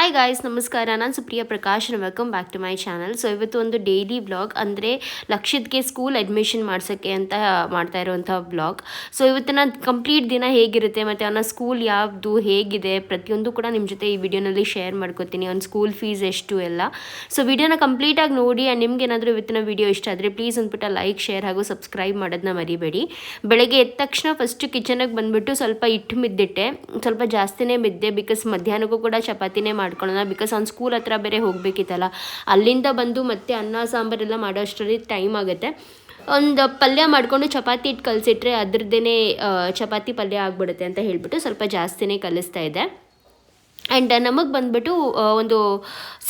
Hi guys ನಮಸ್ಕಾರ. ನಾನು Supriya Prakash welcome back to my channel so ಇವತ್ತು ಒಂದು ಡೈಲಿ ಬ್ಲಾಗ್ ಅಂದರೆ ಲಕ್ಷಿತ್ಗೆ ಸ್ಕೂಲ್ ಅಡ್ಮಿಷನ್ ಮಾಡ್ಸೋಕ್ಕೆ ಅಂತ ಮಾಡ್ತಾ ಇರುವಂಥ ಬ್ಲಾಗ್ ಸೊ ಇವತ್ತಿನ ಕಂಪ್ಲೀಟ್ ದಿನ ಹೇಗಿರುತ್ತೆ ಮತ್ತು ಅವನ ಸ್ಕೂಲ್ ಯಾವುದು ಹೇಗಿದೆ ಪ್ರತಿಯೊಂದು ಕೂಡ ನಿಮ್ಮ ಜೊತೆ ಈ ವಿಡಿಯೋನಲ್ಲಿ ಶೇರ್ ಮಾಡ್ಕೋತೀನಿ. ಅವ್ನ ಸ್ಕೂಲ್ ಫೀಸ್ ಎಷ್ಟು ಎಲ್ಲ. ಸೊ ವಿಡಿಯೋನ ಕಂಪ್ಲೀಟಾಗಿ ನೋಡಿ ಆ್ಯಂಡ್ ನಿಮ್ಗೆ ಏನಾದರೂ ಇವತ್ತಿನ ವಿಡಿಯೋ ಇಷ್ಟ ಆದರೆ ಪ್ಲೀಸ್ ಅಂದ್ಬಿಟ್ಟು ಲೈಕ್ ಶೇರ್ ಹಾಗೂ ಸಬ್ಸ್ಕ್ರೈಬ್ ಮಾಡೋದನ್ನ ಮರಿಬೇಡಿ. ಬೆಳಗ್ಗೆ ಎದ್ದ ತಕ್ಷಣ ಫಸ್ಟ್ ಕಿಚನಿಗೆ ಬಂದುಬಿಟ್ಟು ಸ್ವಲ್ಪ ಹಿಟ್ಟು ಮಿದ್ದಿಟ್ಟೆ. ಸ್ವಲ್ಪ ಜಾಸ್ತಿನೇ ಮಿದ್ದೆ ಬಿಕಾಸ್ ಮಧ್ಯಾಹ್ನಕ್ಕೂ ಕೂಡ ಚಪಾತಿನೇ ಮಾಡ್ಕೊಳ್ಳೋಣ. ಬಿಕಾಸ್ ಅವ್ನು ಸ್ಕೂಲ್ ಹತ್ರ ಬೇರೆ ಹೋಗಬೇಕಿತ್ತಲ್ಲ. ಅಲ್ಲಿಂದ ಬಂದು ಮತ್ತೆ ಅನ್ನ ಸಾಂಬಾರೆಲ್ಲ ಮಾಡೋ ಅಷ್ಟರಲ್ಲಿ ಟೈಮ್ ಆಗುತ್ತೆ. ಒಂದು ಪಲ್ಯ ಮಾಡಿಕೊಂಡು ಚಪಾತಿ ಇಟ್ಟು ಕಲಿಸಿಟ್ರೆ ಅದ್ರದ್ದೇ ಚಪಾತಿ ಪಲ್ಯ ಆಗಿಬಿಡುತ್ತೆ ಅಂತ ಹೇಳಿಬಿಟ್ಟು ಸ್ವಲ್ಪ ಜಾಸ್ತಿನೇ ಕಲಿಸ್ತಾ ಇದ್ದೆ ಆ್ಯಂಡ್ ನಮಗೆ ಬಂದುಬಿಟ್ಟು ಒಂದು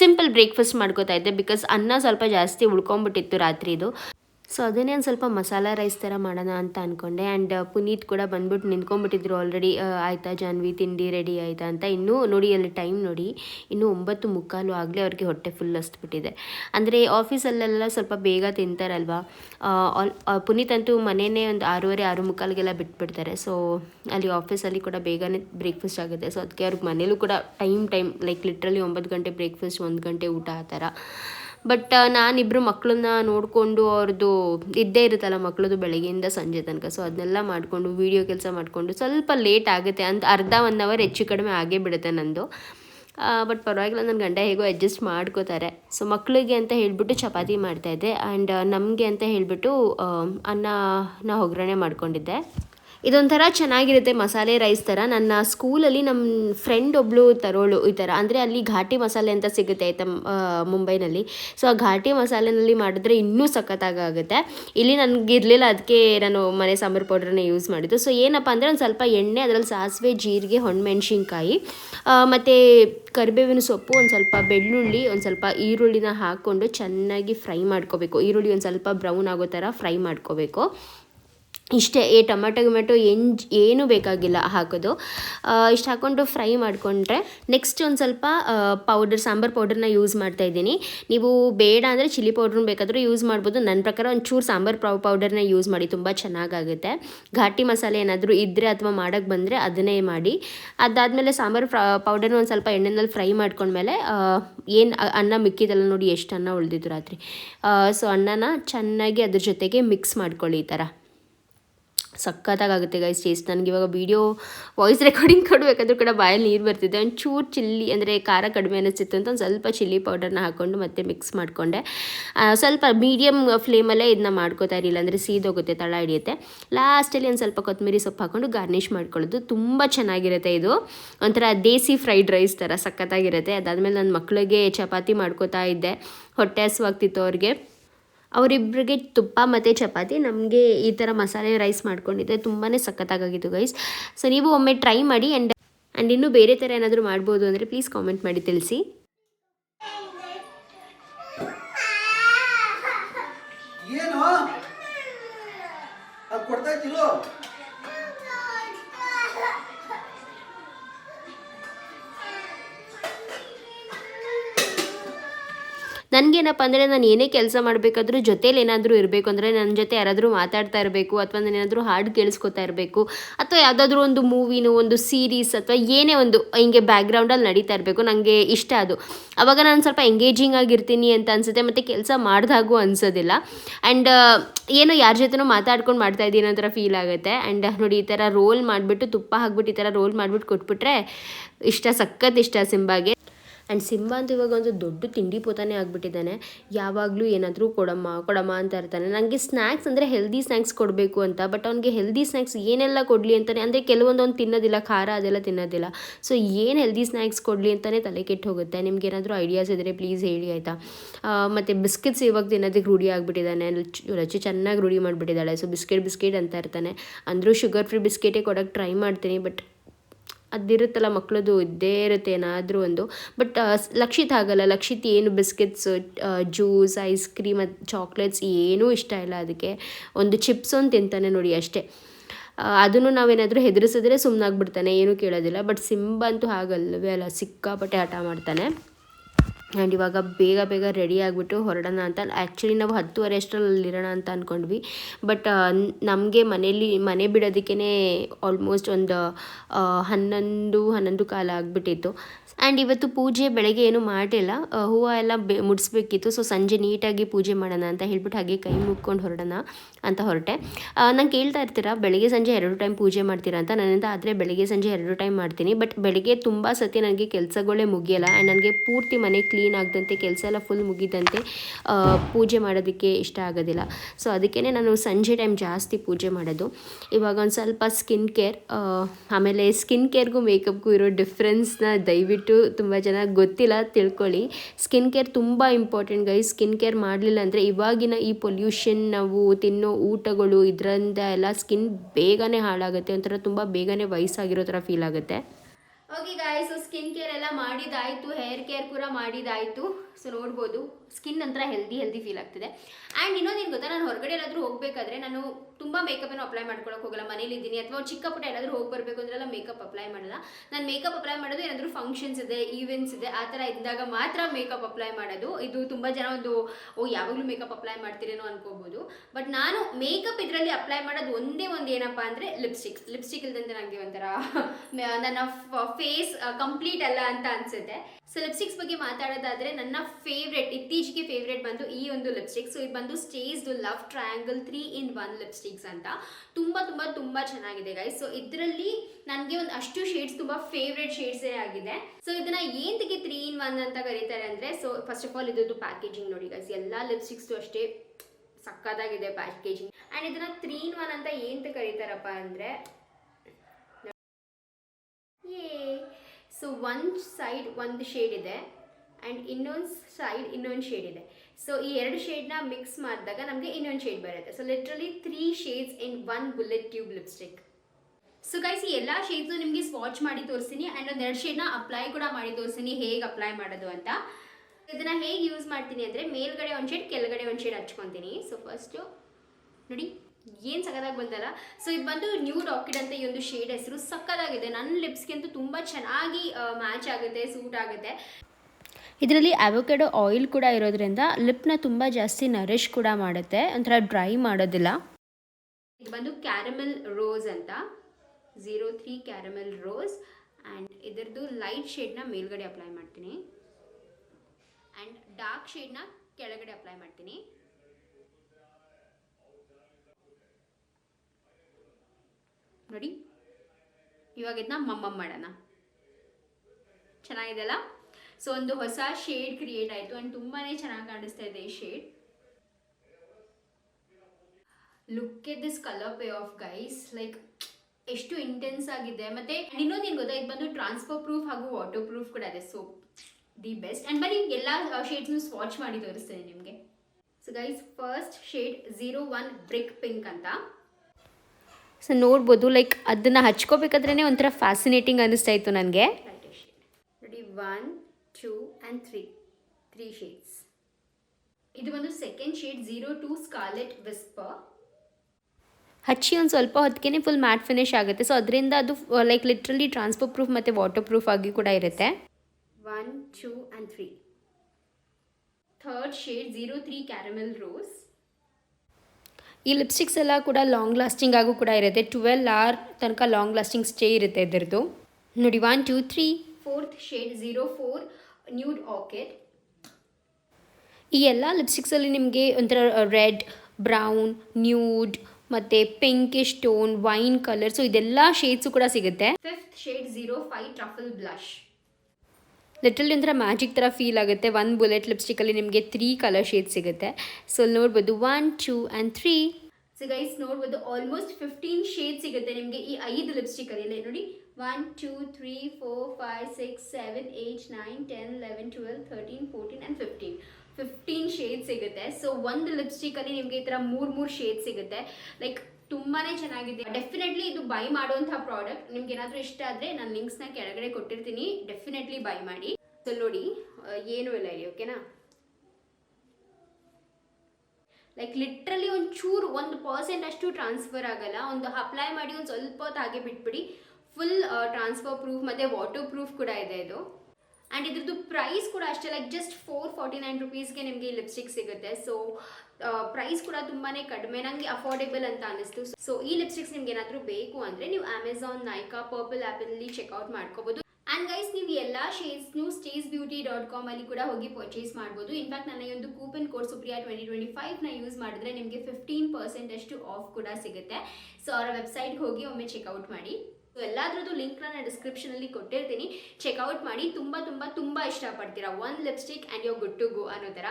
ಸಿಂಪಲ್ ಬ್ರೇಕ್ಫಾಸ್ಟ್ ಮಾಡ್ಕೋತಾ ಇದ್ದೆ. ಬಿಕಾಸ್ ಅನ್ನ ಸ್ವಲ್ಪ ಜಾಸ್ತಿ ಉಳ್ಕೊಂಬಿಟ್ಟಿತ್ತು ರಾತ್ರಿದು. ಸೊ ಅದನ್ನೇ ಒಂದು ಸ್ವಲ್ಪ ಮಸಾಲ ರೈಸ್ ಥರ ಮಾಡೋಣ ಅಂತ ಅಂದ್ಕೊಂಡೆ ಆ್ಯಂಡ್ ಪುನೀತ್ ಕೂಡ ಬಂದ್ಬಿಟ್ಟು ನಿಂತ್ಕೊಂಡ್ಬಿಟ್ಟಿದ್ರು ಆಲ್ರೆಡಿ ಆಯಿತಾ ಜಾನ್ವಿ? ತಿಂಡಿ ರೆಡಿ ಆಯಿತಾ ಅಂತ. ಇನ್ನೂ ನೋಡಿ, ಅಲ್ಲಿ ಟೈಮ್ ನೋಡಿ. ಇನ್ನೂ ಒಂಬತ್ತು ಮುಕ್ಕಾಲು ಆಗಲೇ ಅವ್ರಿಗೆ ಹೊಟ್ಟೆ ಫುಲ್ ಹಸ್ಬಿಟ್ಟಿದೆ ಅಂದರೆ ಆಫೀಸಲ್ಲೆಲ್ಲ ಸ್ವಲ್ಪ ಬೇಗ ತಿಂತಾರಲ್ವಾ? ಆಲ್ ಪುನೀತ್ ಅಂತೂ ಮನೆಯೇ ಒಂದು ಆರೂವರೆ, ಆರು ಮುಕ್ಕಾಲಿಗೆಲ್ಲ ಬಿಟ್ಬಿಡ್ತಾರೆ. ಸೊ ಅಲ್ಲಿ ಆಫೀಸಲ್ಲಿ ಕೂಡ ಬೇಗನೆ ಬ್ರೇಕ್ಫಾಸ್ಟ್ ಆಗುತ್ತೆ. ಸೊ ಅದಕ್ಕೆ ಅವ್ರಿಗೆ ಮನೇಲೂ ಕೂಡ ಟೈಮ್ ಟೈಮ್ ಲೈಕ್ ಲಿಟ್ರಲಿ ಒಂಬತ್ತು ಗಂಟೆ ಬ್ರೇಕ್ಫಾಸ್ಟ್ ಒಂದು ಗಂಟೆ ಊಟ ಆ ಥರ. ಬಟ್ ನಾನಿಬ್ಬರು ಮಕ್ಕಳನ್ನ ನೋಡಿಕೊಂಡು ಅವ್ರದ್ದು ಇದ್ದೇ ಇರುತ್ತಲ್ಲ ಮಕ್ಕಳದು ಬೆಳಗ್ಗೆಯಿಂದ ಸಂಜೆ ತನಕ. ಸೊ ಅದನ್ನೆಲ್ಲ ಮಾಡಿಕೊಂಡು ವೀಡಿಯೋ ಕೆಲಸ ಮಾಡಿಕೊಂಡು ಸ್ವಲ್ಪ ಲೇಟ್ ಆಗುತ್ತೆ. ಅಂತ ಅರ್ಧ ಒನ್ ಅವರ್ ಹೆಚ್ಚು ಕಡಿಮೆ ಆಗೇ ಬಿಡುತ್ತೆ ನಂದು. ಬಟ್ ಪರವಾಗಿಲ್ಲ ನನ್ನ ಗಂಡ ಹೇಗೋ ಅಡ್ಜಸ್ಟ್ ಮಾಡ್ಕೋತಾರೆ. ಸೊ ಮಕ್ಕಳಿಗೆ ಅಂತ ಹೇಳಿಬಿಟ್ಟು ಚಪಾತಿ ಮಾಡ್ತಾಯಿದ್ದೆ ಆ್ಯಂಡ್ ನಮಗೆ ಅಂತ ಹೇಳಿಬಿಟ್ಟು ಅನ್ನನ ಒಗ್ಗರಣೆ ಮಾಡ್ಕೊಂಡಿದ್ದೆ. ಇದೊಂಥರ ಚೆನ್ನಾಗಿರುತ್ತೆ ಮಸಾಲೆ ರೈಸ್ ಥರ. ನನ್ನ ಸ್ಕೂಲಲ್ಲಿ ನಮ್ಮ ಫ್ರೆಂಡ್ ಒಬ್ಬಳು ತರೋಳು ಈ ಥರ. ಅಂದರೆ ಅಲ್ಲಿ ಘಾಟಿ ಮಸಾಲೆ ಅಂತ ಸಿಗುತ್ತೆ ಆಯ್ತಾ ಮುಂಬೈನಲ್ಲಿ. ಸೊ ಆ ಘಾಟಿ ಮಸಾಲೆನಲ್ಲಿ ಮಾಡಿದ್ರೆ ಇನ್ನೂ ಸಖತ್ತಾಗುತ್ತೆ ಇಲ್ಲಿ ನನಗೆ ಇರಲಿಲ್ಲ, ಅದಕ್ಕೆ ನಾನು ಮನೆ ಸಾಂಬಾರು ಪೌಡ್ರನ್ನ ಯೂಸ್ ಮಾಡಿದ್ದು. ಸೊ ಏನಪ್ಪ ಅಂದರೆ ಒಂದು ಸ್ವಲ್ಪ ಎಣ್ಣೆ, ಅದರಲ್ಲಿ ಸಾಸಿವೆ, ಜೀರಿಗೆ, ಹೊಣಮೆಣ್ಸಿನ್ಕಾಯಿ ಮತ್ತು ಕರಿಬೇವಿನ ಸೊಪ್ಪು, ಒಂದು ಸ್ವಲ್ಪ ಬೆಳ್ಳುಳ್ಳಿ, ಒಂದು ಸ್ವಲ್ಪ ಈರುಳ್ಳಿನ ಹಾಕ್ಕೊಂಡು ಚೆನ್ನಾಗಿ ಫ್ರೈ ಮಾಡ್ಕೋಬೇಕು. ಈರುಳ್ಳಿ ಒಂದು ಸ್ವಲ್ಪ ಬ್ರೌನ್ ಆಗೋ ಥರ ಫ್ರೈ ಮಾಡ್ಕೋಬೇಕು. ಇಷ್ಟೇ, ಏ ಟೊಮೆಟೊ, ಗಿಮೆಟೊ ಏನು, ಏನೂ ಬೇಕಾಗಿಲ್ಲ ಹಾಕೋದು. ಇಷ್ಟು ಹಾಕ್ಕೊಂಡು ಫ್ರೈ ಮಾಡಿಕೊಂಡ್ರೆ ನೆಕ್ಸ್ಟ್ ಒಂದು ಸ್ವಲ್ಪ ಪೌಡರ್ ಸಾಂಬಾರು ಪೌಡರ್ನ ಯೂಸ್ ಮಾಡ್ತಾ ಇದ್ದೀನಿ. ನೀವು ಬೇಡ ಅಂದರೆ ಚಿಲ್ಲಿ ಪೌಡ್ರನ್ನ ಬೇಕಾದರೂ ಯೂಸ್ ಮಾಡ್ಬೋದು. ನನ್ನ ಪ್ರಕಾರ ಒಂಚೂರು ಸಾಂಬಾರು ಪೌ ಪೌಡರ್ನ ಯೂಸ್ ಮಾಡಿ, ತುಂಬ ಚೆನ್ನಾಗಾಗುತ್ತೆ. ಘಾಟಿ ಮಸಾಲೆ ಏನಾದರೂ ಇದ್ದರೆ ಅಥವಾ ಮಾಡೋಕ್ಕೆ ಬಂದರೆ ಅದನ್ನೇ ಮಾಡಿ. ಅದಾದಮೇಲೆ ಸಾಂಬಾರು ಪೌಡರ್ನ ಒಂದು ಸ್ವಲ್ಪ ಎಣ್ಣೆನಲ್ಲಿ ಫ್ರೈ ಮಾಡ್ಕೊಂಡ್ಮೇಲೆ ಏನು ಅನ್ನ ಮಿಕ್ಕಿದಲ್ಲ ನೋಡಿ, ಎಷ್ಟು ಅನ್ನ ಉಳಿದಿದ್ದು ರಾತ್ರಿ. ಸೊ ಅನ್ನನ ಚೆನ್ನಾಗಿ ಅದ್ರ ಜೊತೆಗೆ ಮಿಕ್ಸ್ ಮಾಡ್ಕೊಳ್ಳಿ ಈ ಥರ ಸಖತ್ತಾಗುತ್ತೆ ಗೈಸ್ ಟೇಸ್ಟ್ ನನಗೆ ಇವಾಗ ವೀಡಿಯೋ ವಾಯ್ಸ್ ರೆಕಾರ್ಡಿಂಗ್ ಕೊಡಬೇಕಾದ್ರೂ ಕೂಡ ಬಾಯಲ್ಲಿ ನೀರು ಬರ್ತಿದೆ. ಒಂದು ಚೂರು ಚಿಲ್ಲಿ ಅಂದರೆ ಖಾರ ಕಡಿಮೆ ಅನ್ನಿಸ್ತಿತ್ತು ಅಂತ ಒಂದು ಸ್ವಲ್ಪ ಚಿಲ್ಲಿ ಪೌಡರ್ನ ಹಾಕ್ಕೊಂಡು ಮತ್ತೆ ಮಿಕ್ಸ್ ಮಾಡಿಕೊಂಡೆ. ಸ್ವಲ್ಪ ಮೀಡಿಯಮ್ ಫ್ಲೇಮಲ್ಲೇ ಇದನ್ನ ಮಾಡ್ಕೋತಾ ಇರಲಿಲ್ಲ ಅಂದರೆ ಸೀದೋಗುತ್ತೆ ತಳ ಹಿಡಿಯುತ್ತೆ. ಲಾಸ್ಟಲ್ಲಿ ಒಂದು ಸ್ವಲ್ಪ ಕೊತ್ತಂಬರಿ ಸೊಪ್ಪು ಹಾಕ್ಕೊಂಡು ಗಾರ್ನಿಷ್ ಮಾಡ್ಕೊಳ್ಳೋದು. ತುಂಬ ಚೆನ್ನಾಗಿರುತ್ತೆ ಇದು. ಒಂಥರ ದೇಸಿ ಫ್ರೈಡ್ ರೈಸ್ ಥರ ಸಖತ್ತಾಗಿರುತ್ತೆ. ಅದಾದಮೇಲೆ ನನ್ನ ಮಕ್ಕಳಿಗೆ ಚಪಾತಿ ಮಾಡ್ಕೋತಾ ಇದ್ದೆ. ಹೊಟ್ಟೆ ಹಸುವಾಗ್ತಿತ್ತು ಅವ್ರಿಗೆ. ಅವರಿಬ್ಬರಿಗೆ ತುಪ್ಪ ಮತ್ತು ಚಪಾತಿ, ನಮಗೆ ಈ ಥರ ಮಸಾಲೆ ರೈಸ್ ಮಾಡ್ಕೊಂಡಿದ್ದೆ ತುಂಬಾ ಸಖತ್ತಾಗಿತ್ತು ಗೈಸ್ ಸೊ ನೀವು ಒಮ್ಮೆ ಟ್ರೈ ಮಾಡಿ ಆ್ಯಂಡ್ ಆ್ಯಂಡ್ ಇನ್ನೂ ಬೇರೆ ಥರ ಏನಾದರೂ ಮಾಡ್ಬೋದು ಅಂದರೆ ಪ್ಲೀಸ್ ಕಾಮೆಂಟ್ ಮಾಡಿ ತಿಳಿಸಿ. ಏನು? ಕೊಡ್ತಾ ನನಗೇನಪ್ಪ ಅಂದರೆ ನಾನು ಏನೇ ಕೆಲಸ ಮಾಡಬೇಕಾದ್ರೂ ಜೊತೇಲಿ ಏನಾದರೂ ಇರಬೇಕು. ಅಂದರೆ ನನ್ನ ಜೊತೆ ಯಾರಾದರೂ ಮಾತಾಡ್ತಾ ಇರಬೇಕು, ಅಥವಾ ನಾನು ಏನಾದರೂ ಹಾಡು ಕೇಳಿಸ್ಕೊತಾ ಇರಬೇಕು, ಅಥವಾ ಯಾವುದಾದ್ರೂ ಒಂದು ಮೂವಿನೋ, ಒಂದು ಸೀರೀಸ್ ಅಥವಾ ಏನೇ ಒಂದು, ಹಿಂಗೆ ಬ್ಯಾಕ್ಗ್ರೌಂಡಲ್ಲಿ ನಡೀತಾ ಇರಬೇಕು. ನನಗೆ ಇಷ್ಟ ಅದು. ಅವಾಗ ನಾನು ಸ್ವಲ್ಪ ಎಂಗೇಜಿಂಗ್ ಆಗಿರ್ತೀನಿ ಅಂತ ಅನಿಸುತ್ತೆ, ಮತ್ತು ಕೆಲಸ ಮಾಡಿದಾಗೂ ಅನಿಸೋದಿಲ್ಲ. ಆ್ಯಂಡ್ ಏನೋ ಯಾರ ಜೊತೆನೂ ಮಾತಾಡ್ಕೊಂಡು ಮಾಡ್ತಾ ಇದ್ದೀನಿ ಅಂತ ಫೀಲ್ ಆಗುತ್ತೆ. ಆ್ಯಂಡ್ ನೋಡಿ, ಈ ಥರ ರೋಲ್ ಮಾಡಿಬಿಟ್ಟು ತುಪ್ಪ ಹಾಕ್ಬಿಟ್ಟು ಈ ಥರ ರೋಲ್ ಮಾಡಿಬಿಟ್ಟು ಕೊಟ್ಬಿಟ್ರೆ ಇಷ್ಟ, ಸಖತ್ ಇಷ್ಟ ಸಿಂಬಾಗೆ. ಆ್ಯಂಡ್ ಸಿಂಬ ಅಂತ ಇವಾಗ ಒಂದು ದೊಡ್ಡ ತಿಂಡಿ ಪೋತಾನೆ ಆಗಿಬಿಟ್ಟಿದ್ದಾನೆ. ಯಾವಾಗಲೂ ಏನಾದರೂ ಕೊಡಮ್ಮ ಕೊಡಮ್ಮ ಅಂತ ಇರ್ತಾನೆ. ನನಗೆ ಸ್ನ್ಯಾಕ್ಸ್ ಅಂದರೆ ಹೆಲ್ದಿ ಸ್ನ್ಯಾಕ್ಸ್ ಕೊಡಬೇಕು ಅಂತ ಬಟ್ ಅವ್ನಿಗೆ ಹೆಲ್ದಿ ಸ್ನ್ಯಾಕ್ಸ್ ಏನೆಲ್ಲ ಕೊಡಲಿ ಅಂತಾನೆ, ಅಂದರೆ ಕೆಲವೊಂದು ಅವ್ನು ತಿನ್ನೋದಿಲ್ಲ, ಖಾರ ಅದೆಲ್ಲ ತಿನ್ನೋದಿಲ್ಲ. ಸೊ ಏನು ಹೆಲ್ದಿ ಸ್ನ್ಯಾಕ್ಸ್ ಕೊಡಲಿ ಅಂತಲೇ ತಲೆ ಕೆಟ್ಟು ಹೋಗುತ್ತೆ. ನಿಮ್ಗೆ ಏನಾದರೂ ಐಡಿಯಾಸ್ ಇದ್ದರೆ ಪ್ಲೀಸ್ ಹೇಳಿ ಆಯಿತಾ? ಮತ್ತು ಬಿಸ್ಕೆಟ್ಸ್ ಇವಾಗ ತಿನ್ನೋದಕ್ಕೆ ರೂಢಿ ಆಗಿಬಿಟ್ಟಿದ್ದಾನೆ. ರುಚಿ ಚೆನ್ನಾಗಿ ರೂಢಿ ಮಾಡಿಬಿಟ್ಟಿದ್ದಾಳೆ. ಸೊ ಬಿಸ್ಕೆಟ್ ಬಿಸ್ಕೆಟ್ ಅಂತ ಇರ್ತಾನೆ. ಅಂದರೂ ಶುಗರ್ ಫ್ರೀ ಬಿಸ್ಕೆಟೇ ಕೊಡೋಕ್ಕೆ ಟ್ರೈ ಮಾಡ್ತೀನಿ ಬಟ್ ಅದಿರುತ್ತಲ್ಲ ಮಕ್ಕಳದು ಇದ್ದೇ ಇರುತ್ತೆ ಏನಾದರೂ ಒಂದು. ಬಟ್ ಲಕ್ಷಿತ್ ಆಗಲ್ಲ ಲಕ್ಷಿತ್ ಏನು ಬಿಸ್ಕೆಟ್ಸ್ ಜ್ಯೂಸ್, ಐಸ್ ಕ್ರೀಮ್, ಅದು, ಚಾಕ್ಲೇಟ್ಸ್ ಏನೂ ಇಷ್ಟ ಇಲ್ಲ ಅದಕ್ಕೆ. ಒಂದು ಚಿಪ್ಸ್ ಒಂದು ತಿಂತಾನೆ ನೋಡಿ ಅಷ್ಟೇ. ಅದನ್ನು ನಾವೇನಾದರೂ ಹೆದರಿಸಿದ್ರೆ ಸುಮ್ಮನಾಗ್ಬಿಡ್ತಾನೆ ಏನೂ ಕೇಳೋದಿಲ್ಲ. ಬಟ್ ಸಿಂಬ ಅಂತೂ ಹಾಗಲ್ಲವೇ ಅಲ್ಲ, ಸಿಕ್ಕಾಪಟ್ಟೆ ಹಠ ಮಾಡ್ತಾನೆ. ಆ್ಯಂಡ್ ಇವಾಗ ಬೇಗ ಬೇಗ ರೆಡಿ ಆಗಿಬಿಟ್ಟು ಹೊರಡೋಣ ಅಂತ. ಆ್ಯಕ್ಚುಲಿ ನಾವು ಹತ್ತುವರೆ ಅಷ್ಟರಲ್ಲಿ ಇರೋಣ ಅಂತ ಅಂದ್ಕೊಂಡ್ವಿ ಬಟ್ ನಮಗೆ ಮನೇಲಿ, ಮನೆ ಬಿಡೋದಕ್ಕೇ ಆಲ್ಮೋಸ್ಟ್ ಒಂದು ಹನ್ನೊಂದು ಹನ್ನೊಂದು ಕಾಲ ಆಗಿಬಿಟ್ಟಿತ್ತು. ಆ್ಯಂಡ್ ಇವತ್ತು ಪೂಜೆ ಬೆಳಗ್ಗೆ ಏನು ಮಾಡಿಲ್ಲ. ಹೂವು ಎಲ್ಲ ಬೆ, ಮುಡಿಸ್ಬೇಕಿತ್ತು. ಸೊ ಸಂಜೆ ನೀಟಾಗಿ ಪೂಜೆ ಮಾಡೋಣ ಅಂತ ಹೇಳ್ಬಿಟ್ಟು ಹಾಗೆ ಕೈ ಮುಕ್ಕೊಂಡು ಹೊರಡೋಣ ಅಂತ ಹೊರಟೆ. ನಂಗೆ ಕೇಳ್ತಾ ಇರ್ತೀರಾ, ಬೆಳಗ್ಗೆ ಸಂಜೆ ಎರಡು ಟೈಮ್ ಪೂಜೆ ಮಾಡ್ತೀರಾ ಅಂತ? ನನ್ನಿಂದ ಆದರೆ ಬೆಳಗ್ಗೆ ಸಂಜೆ ಎರಡು ಟೈಮ್ ಮಾಡ್ತೀನಿ. ಬಟ್ ಬೆಳಗ್ಗೆ ತುಂಬ ಸತಿ ನನಗೆ ಕೆಲಸಗಳೇ ಮುಗಿಯಲ್ಲ. ಆ್ಯಂಡ್ ನನಗೆ ಪೂರ್ತಿ ಮನೆ ಕ್ಲೀನ್ ಆಗದಂತೆ, ಕೆಲಸ ಎಲ್ಲ ಫುಲ್ ಮುಗಿದಂತೆ ಪೂಜೆ ಮಾಡೋದಕ್ಕೆ ಇಷ್ಟ ಆಗೋದಿಲ್ಲ. ಸೊ ಅದಕ್ಕೇ ನಾನು ಸಂಜೆ ಟೈಮ್ ಜಾಸ್ತಿ ಪೂಜೆ ಮಾಡೋದು. ಇವಾಗ ಒಂದು ಸ್ವಲ್ಪ ಸ್ಕಿನ್ ಕೇರ್ ಆಮೇಲೆ ಸ್ಕಿನ್ ಕೇರ್ಗೂ ಮೇಕಪ್ಗೂ ಇರೋ ಡಿಫ್ರೆನ್ಸ್ನ ದಯವಿಟ್ಟು ತುಂಬ ಜನ ಗೊತ್ತಿಲ್ಲ, ತಿಳ್ಕೊಳ್ಳಿ. ಸ್ಕಿನ್ ಕೇರ್ ತುಂಬ ಇಂಪಾರ್ಟೆಂಟ್ ಗೈ ಸ್ಕಿನ್ ಕೇರ್ ಮಾಡಲಿಲ್ಲ ಅಂದರೆ ಇವಾಗಿನ ಈ ಪೊಲ್ಯೂಷನ್ ನಾವು ತಿನ್ನೋ ಊಟಗಳು ಇದರಿಂದ ಎಲ್ಲ ಸ್ಕಿನ್ ಬೇಗನೆ ಹಾಳಾಗುತ್ತೆ. ಒಂಥರ ತುಂಬ ಬೇಗನೆ ವಯಸ್ಸಾಗಿರೋ ಥರ ಫೀಲ್ ಆಗುತ್ತೆ. ಓಕೆ ಗಾಯ್ಸು ಸ್ಕಿನ್ ಕೇರ್ ಎಲ್ಲ ಮಾಡಿದಾಯಿತು ಹೇರ್ ಕೇರ್ ಕೂಡ ಮಾಡಿದಾಯಿತು ಸೊ ನೋಡ್ಬೋದು. ಸ್ಕಿನ್ ಒಂಥರ ಹೆಲ್ದಿ ಹೆಲ್ದಿ ಫೀಲ್ ಆಗ್ತಿದೆ. ಆ್ಯಂಡ್ ಇನ್ನೊಂದೇನು ಗೊತ್ತಾ? ನಾನು ಹೊರಗಡೆ ಎಲ್ಲಾದರೂ ಹೋಗಬೇಕಾದ್ರೆ ನಾನು ತುಂಬ ಮೇಕಪ್ಪನ್ನು ಅಪ್ಲೈ ಮಾಡ್ಕೊಳಕ್ಕೆ ಹೋಗಲ್ಲ. ಮನೇಲಿ ಇದ್ದೀನಿ ಅಥವಾ ಚಿಕ್ಕ ಪುಟ್ಟ ಎಲ್ಲಾದರೂ ಹೋಗಿ ಬರಬೇಕು ಅಂದ್ರೆಲ್ಲ ಮೇಕಪ್ ಅಪ್ಲೈ ಮಾಡಲ್ಲ. ನಾನು ಮೇಕಪ್ ಅಪ್ಲೈ ಮಾಡೋದು ಏನಾದರೂ ಫಂಕ್ಷನ್ಸ್ ಇದೆ ಈವೆಂಟ್ಸ್ ಇದೆ, ಆ ಥರ ಇದ್ದಾಗ ಮಾತ್ರ ಮೇಕಪ್ ಅಪ್ಲೈ ಮಾಡೋದು. ಇದು ತುಂಬ ಜನ ಒಂದು, ಓ, ಯಾವಾಗಲೂ ಮೇಕಪ್ ಅಪ್ಲೈ ಮಾಡ್ತೀರೇನೋ ಅನ್ಕೋಬೋದು. ಬಟ್ ನಾನು ಮೇಕಪ್ ಇದರಲ್ಲಿ ಅಪ್ಲೈ ಮಾಡೋದು ಒಂದೇ ಒಂದು ಏನಪ್ಪ ಅಂದರೆ ಲಿಪ್ಸ್ಟಿಕ್ ಲಿಪ್ಸ್ಟಿಕ್ ಇಲ್ದಂತೆ ನನಗೆ ಒಂಥರ ನನ್ನ ಫೇಸ್ ಕಂಪ್ಲೀಟ್ ಅಲ್ಲ ಅಂತ ಅನ್ಸುತ್ತೆ. ಸೊ ಲಿಪ್ಸ್ಟಿಕ್ಸ್ ಬಗ್ಗೆ ಮಾತಾಡೋದಾದರೆ ನನ್ನ ಫೇವ್ರೆಟ್ ಇತ್ತೀಚೆಗೆ ಫೇವ್ರೇಟ್ ಬಂದು ಈ ಒಂದು ಲಿಪ್ಸ್ಟಿಕ್ ಸೊ ಇದು ಬಂದು stays love triangle three in one lipsticks ಅಂತ. ತುಂಬ ತುಂಬ ತುಂಬ ಚೆನ್ನಾಗಿದೆ ಗೈಸ್ ಸೊ ಇದರಲ್ಲಿ ನನಗೆ ಒಂದು ಅಷ್ಟು ಶೇಡ್ಸ್ ತುಂಬ ಫೇವ್ರೇಟ್ ಶೇಡ್ಸೇ ಆಗಿದೆ. ಸೊ ಇದನ್ನ ಏನಕ್ಕೆ ತ್ರೀ ಇನ್ ಒನ್ ಅಂತ ಕರೀತಾರೆ ಅಂದರೆ ಸೊ ಫಸ್ಟ್ ಆಫ್ ಆಲ್ ಇದ್ದು ಪ್ಯಾಕೇಜಿಂಗ್ ನೋಡಿ ಗೈಸ್ ಎಲ್ಲ ಲಿಪ್ಸ್ಟಿಕ್ಸು ಅಷ್ಟೇ ಸಕ್ಕದಾಗಿದೆ ಪ್ಯಾಕೇಜಿಂಗ್ ಆ್ಯಂಡ್ ಇದನ್ನ ತ್ರೀ ಇನ್ ಒನ್ ಅಂತ ಏನಂತ ಕರೀತಾರಪ್ಪ ಅಂದರೆ ಸೊ ಒಂದು ಸೈಡ್ ಒಂದು ಶೇಡ್ ಇದೆ. ಆ್ಯಂಡ್ ಇನ್ನೊಂದು ಸೈಡ್ ಇನ್ನೊಂದು ಶೇಡ್ ಇದೆ. ಸೊ ಈ ಎರಡು ಶೇಡ್ನ ಮಿಕ್ಸ್ ಮಾಡಿದಾಗ ನಮಗೆ ಇನ್ನೊಂದು ಶೇಡ್ ಬರುತ್ತೆ. So literally three shades in one bullet tube lipstick so guys ಈ ಎಲ್ಲ ಶೇಡ್ಸು ನಿಮಗೆ ಸ್ವಾಚ್ ಮಾಡಿ ತೋರಿಸ್ತೀನಿ. ಆ್ಯಂಡ್ ಒಂದು ಎರಡು ಶೇಡ್ನ ಅಪ್ಲೈ ಕೂಡ ಮಾಡಿ ತೋರಿಸ್ತೀನಿ. ಹೇಗೆ ಅಪ್ಲೈ ಮಾಡೋದು ಅಂತ. ಇದನ್ನು ಹೇಗೆ ಯೂಸ್ ಮಾಡ್ತೀನಿ ಅಂದರೆ ಮೇಲ್ಗಡೆ ಒಂದು ಶೇಡ್ ಕೆಳಗಡೆ ಒಂದು ಶೇಡ್ ಹಚ್ಕೊತೀನಿ. ಸೊ ಫಸ್ಟು ನೋಡಿ, ಏನು ಸಕ್ಕದಾಗಿ ಬಂದಲ್ಲ ಸೊ ಇದು ಬಂದು ನ್ಯೂ ಡಾಕಿಡ್ ಅಂತ ಈ ಒಂದು ಶೇಡ್ ಹೆಸರು ಸಕ್ಕದಾಗಿದೆ ನನ್ನ ಲಿಪ್ಸ್ಗೆ ಅಂತೂ ತುಂಬ ಚೆನ್ನಾಗಿ ಮ್ಯಾಚ್ ಆಗುತ್ತೆ ಸೂಟ್ ಆಗುತ್ತೆ. ಇದರಲ್ಲಿ ಅವೊಕೆಡೊ ಆಯಿಲ್ ಕೂಡ ಇರೋದ್ರಿಂದ ಲಿಪ್ನ ತುಂಬ ಜಾಸ್ತಿ ನರಿಶ್ ಕೂಡ ಮಾಡುತ್ತೆ. ಒಂಥರ ಡ್ರೈ ಮಾಡೋದಿಲ್ಲ. ಇದು ಬಂದು ಕ್ಯಾರಮೆಲ್ ರೋಸ್ ಅಂತ. Zero three caramel rose and ಇದರದ್ದು ಲೈಟ್ ಶೇಡ್ನ ಮೇಲ್ಗಡೆ ಅಪ್ಲೈ ಮಾಡ್ತೀನಿ. ಆ್ಯಂಡ್ ಡಾರ್ಕ್ ಶೇಡ್ನ ಕೆಳಗಡೆ ಅಪ್ಲೈ ಮಾಡ್ತೀನಿ. ನೋಡಿ. ಇವಾಗ ಇದನ್ನ ಮಮ್ಮಮ್ ಮಾಡೋಣ. ಚೆನ್ನಾಗಿದೆಲ್ಲ ಸೊ ಒಂದು ಹೊಸ ಶೇಡ್ ಕ್ರಿಯೇಟ್ ಆಯಿತು ಆ್ಯಂಡ್ ತುಂಬಾ ಚೆನ್ನಾಗಿ ಕಾಣಿಸ್ತಾ ಇದೆ ಈ shade look at this colour payoff guys like ಎಷ್ಟು ಇಂಟೆನ್ಸ್ ಆಗಿದೆ. ಮತ್ತೆ ಇನ್ನೊಂದು ಏನು ಗೊತ್ತಾ? ಇದು ಬಂದು ಟ್ರಾನ್ಸ್ಫರ್ ಪ್ರೂಫ್ ಹಾಗೂ ವಾಟರ್ ಪ್ರೂಫ್ ಕೂಡ ಇದೆ. ಸೊ ದಿ ಬೆಸ್ಟ್ ಆ್ಯಂಡ್ ಬರೀ ಎಲ್ಲ ಶೇಡ್ಸ್ನು ಸ್ವಾಚ್ ಮಾಡಿ ತೋರಿಸ್ತೇನೆ ನಿಮಗೆ. So guys first shade zero one brick pink ಅಂತ. ಸೊ ನೋಡ್ಬೋದು ಲೈಕ್ ಅದನ್ನು ಹಚ್ಕೋಬೇಕಾದ್ರೇ ಒಂಥರ ಫ್ಯಾಸಿನೇಟಿಂಗ್ ಅನಿಸ್ತಾ ಇತ್ತು ನನಗೆ. ನೋಡಿ one two and three three shades ಇದು ಒಂದು second shade zero two scarlet whisper ಹಚ್ಚಿ ಒಂದು ಸ್ವಲ್ಪ ಹೊತ್ತಿಗೆ ಫುಲ್ ಮ್ಯಾಟ್ ಫಿನಿಶ್ ಆಗುತ್ತೆ. ಸೊ ಅದರಿಂದ ಅದು ಲೈಕ್ ಲಿಟ್ರಲಿ ಟ್ರಾನ್ಸ್ಫರ್ ಪ್ರೂಫ್ ಮತ್ತು ವಾಟರ್ ಪ್ರೂಫ್ ಆಗಿ ಕೂಡ ಇರುತ್ತೆ. One two and three third shade zero three caramel rose ಈ ಲಿಪ್ಸ್ಟಿಕ್ಸ್ ಎಲ್ಲ ಕೂಡ ಲಾಂಗ್ ಲಾಸ್ಟಿಂಗ್ ಆಗು ಕೂಡ ಇರುತ್ತೆ. ಟ್ವೆಲ್ ಆರ್ ತನಕ ಲಾಂಗ್ ಲಾಸ್ಟಿಂಗ್ ಸ್ಟೇ ಇರುತ್ತೆ ಇದರದ್ದು. ನೋಡಿ one two three fourth shade zero four nude orchid ಈ ಎಲ್ಲ ಲಿಪ್ಸ್ಟಿಕ್ಸಲ್ಲಿ ನಿಮಗೆ ಒಂಥರ ರೆಡ್ ಬ್ರೌನ್ ನ್ಯೂಡ್ ಮತ್ತು pinkish tone wine colour so ಇದೆಲ್ಲ ಶೇಡ್ಸು ಕೂಡ ಸಿಗುತ್ತೆ. Fifth shade zero five truffle blush literally ಒಂಥರ ಮ್ಯಾಜಿಕ್ ಥರ ಫೀಲ್ ಆಗುತ್ತೆ. ಒನ್ ಬುಲೆಟ್ ಲಿಪ್ಸ್ಟಿಕ್ಕಲ್ಲಿ ನಿಮಗೆ ತ್ರೀ ಕಲರ್ ಶೇಡ್ ಸಿಗುತ್ತೆ. ಸೊ ನೋಡ್ಬೋದು one two and three so guys ನೋಡ್ಬೋದು ಆಲ್ಮೋಸ್ಟ್ ಫಿಫ್ಟೀನ್ ಶೇಡ್ ಸಿಗುತ್ತೆ ನಿಮಗೆ ಈ ಐದು ಲಿಪ್ಸ್ಟಿಕಲ್ಲಿ ಇಲ್ಲಿ ನೋಡಿ one two three four five six seven eight nine ten eleven twelve thirteen fourteen and fifteen fifteen shade ಸಿಗುತ್ತೆ. ಸೊ ಒಂದು ಲಿಪ್ಸ್ಟಿಕಲ್ಲಿ ನಿಮಗೆ ಈ ಥರ ಮೂರು ಮೂರು ಶೇಡ್ ಸಿಗುತ್ತೆ. ಲೈಕ್ ತುಂಬಾನೇ ಚೆನ್ನಾಗಿದೆ. ಡೆಫಿನೆಟ್ಲಿ ಇದು ಬೈ ಮಾಡುವಂತಹ ಪ್ರಾಡಕ್ಟ್ ನಿಮ್ಗೆ ಏನಾದರೂ ಇಷ್ಟ ಆದರೆ ನಾನು ಲಿಂಕ್ಸ್ನ ಕೆಳಗಡೆ ಕೊಟ್ಟಿರ್ತೀನಿ. ಡೆಫಿನೆಟ್ಲಿ ಬೈ ಮಾಡಿ. ಸೊ ನೋಡಿ ಏನೂ ಇಲ್ಲ ಇಲ್ಲಿ ಓಕೆನಾ ಲೈಕ್ ಲಿಟ್ರಲಿ ಒಂದು ಚೂರು ಒಂದು ಪರ್ಸೆಂಟ್ ಅಷ್ಟು ಟ್ರಾನ್ಸ್ಫರ್ ಆಗಲ್ಲ. ಒಂದು ಅಪ್ಲೈ ಮಾಡಿ ಒಂದು ಸ್ವಲ್ಪ ಹೊತ್ತು ಹಾಗೆ ಬಿಟ್ಬಿಡಿ. ಫುಲ್ ಟ್ರಾನ್ಸ್ಫರ್ ಪ್ರೂಫ್ ಮತ್ತು ವಾಟರ್ ಪ್ರೂಫ್ ಕೂಡ ಇದೆ ಇದು. ಆ್ಯಂಡ್ ಇದ್ರದ್ದು ಪ್ರೈಸ್ ಕೂಡ ಅಷ್ಟೇ like just four forty nine ರುಪೀಸ್ಗೆ ನಿಮಗೆ ಈ ಲಿಪ್ಸ್ಟಿಕ್ ಸಿಗುತ್ತೆ. ಸೊ ಪ್ರೈಸ್ ಕೂಡ ತುಂಬಾ ಕಡಿಮೆ ನನಗೆ ಅಫೋರ್ಡೆಬಲ್ ಅಂತ ಅನಿಸ್ತು ಸೊ ಈ ಲಿಪ್ಸ್ಟಿಕ್ಸ್ ನಿಮ್ಗೆ ಏನಾದರೂ ಬೇಕು ಅಂದರೆ ನೀವು ಅಮೆಝಾನ್ ನೈಕಾ ಪರ್ಪಲ್ ಆ್ಯಪಲ್ಲಿ ಚೆಕ್ಔಟ್ ಮಾಡ್ಕೋಬೋದು. ಆ್ಯಂಡ್ ಗೈಸ್ ನೀವು ಎಲ್ಲ ಶೇಡ್ಸ್ನು ಸ್ಟೇಸ್ ಬ್ಯೂಟಿ ಡಾಟ್ ಕಾಮಲ್ಲಿ ಕೂಡ ಹೋಗಿ ಪರ್ಚೇಸ್ ಮಾಡ್ಬೋದು. ಇನ್ಫ್ಯಾಕ್ಟ್ ನನ್ನ ಈ ಒಂದು coupon code Supriya twenty twenty ಫೈವ್ನ use ಮಾಡಿದ್ರೆ ನಿಮಗೆ ಫಿಫ್ಟೀನ್ ಪರ್ಸೆಂಟ್ ಅಷ್ಟು ಆಫ್ ಕೂಡ ಸಿಗುತ್ತೆ. ಸೊ ಅವರ ವೆಬ್ಸೈಟ್ಗೆ ಹೋಗಿ ಒಮ್ಮೆ ಚೆಕ್ಔಟ್ ಮಾಡಿ. ಎಲ್ಲಾದ್ರದ್ದು ಲಿಂಕ್ ನಾನು ಡಿಸ್ಕ್ರಿಪ್ಷನಲ್ಲಿ ಕೊಟ್ಟಿರ್ತೀನಿ. ಚೆಕ್ಔಟ್ ಮಾಡಿ. ತುಂಬ ತುಂಬ ತುಂಬ ಇಷ್ಟಪಡ್ತೀರಾ? One lipstick and yo good to go ಅನ್ನೋ ಥರ.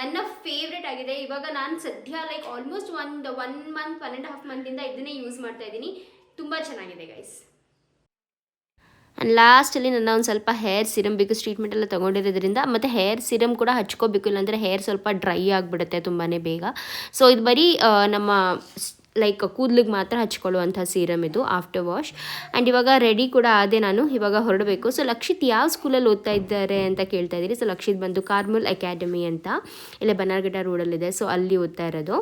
ನನ್ನ ಫೇವ್ರೆಟ್ ಆಗಿದೆ. ಇವಾಗ ನಾನು ಸದ್ಯ ಲೈಕ್ ಆಲ್ಮೋಸ್ಟ್ ಒಂದು one month one and half ಮಂತಿಂದ ಇದನ್ನೇ ಯೂಸ್ ಮಾಡ್ತಾ ಇದ್ದೀನಿ. ತುಂಬ ಚೆನ್ನಾಗಿದೆ ಗೈಸ್ ಆ್ಯಂಡ್ ಲಾಸ್ಟಲ್ಲಿ ನನ್ನ ಒಂದು ಸ್ವಲ್ಪ ಹೇರ್ ಸಿರಮ್ ಬೇಕು ಟ್ರೀಟ್ಮೆಂಟ್ ಎಲ್ಲ ತೊಗೊಂಡಿರೋದ್ರಿಂದ ಮತ್ತು ಹೇರ್ ಸಿರಮ್ ಕೂಡ ಹಚ್ಕೋಬೇಕು, ಇಲ್ಲಾಂದರೆ ಹೇರ್ ಸ್ವಲ್ಪ ಡ್ರೈ ಆಗಿಬಿಡುತ್ತೆ ತುಂಬಾ ಬೇಗ. ಸೊ ಇದು ಬರೀ ನಮ್ಮ ಲೈಕ್ ಕೂದಲಿಗೆ ಮಾತ್ರ ಹಚ್ಕೊಳ್ಳುವಂಥ ಸೀರಮ್ ಇದು ಆಫ್ಟರ್ ವಾಶ್ ಆ್ಯಂಡ್ ಇವಾಗ ರೆಡಿ ಕೂಡ ಆದೆ ನಾನು, ಇವಾಗ ಹೊರಡಬೇಕು. ಸೊ ಲಕ್ಷಿತ್ ಯಾವ ಸ್ಕೂಲಲ್ಲಿ ಓದ್ತಾ ಇದ್ದಾರೆ ಅಂತ ಕೇಳ್ತಾ ಇದ್ದೀರಿ ಸೊ ಲಕ್ಷಿತ್ ಬಂದು ಕಾರ್ಮುಲ್ ಅಕಾಡೆಮಿ ಅಂತ, ಇಲ್ಲೇ ಬನ್ನಾರ್ಘಟ್ಟ ರೋಡಲ್ಲಿದೆ ಸೊ ಅಲ್ಲಿ ಓದ್ತಾ ಇರೋದು.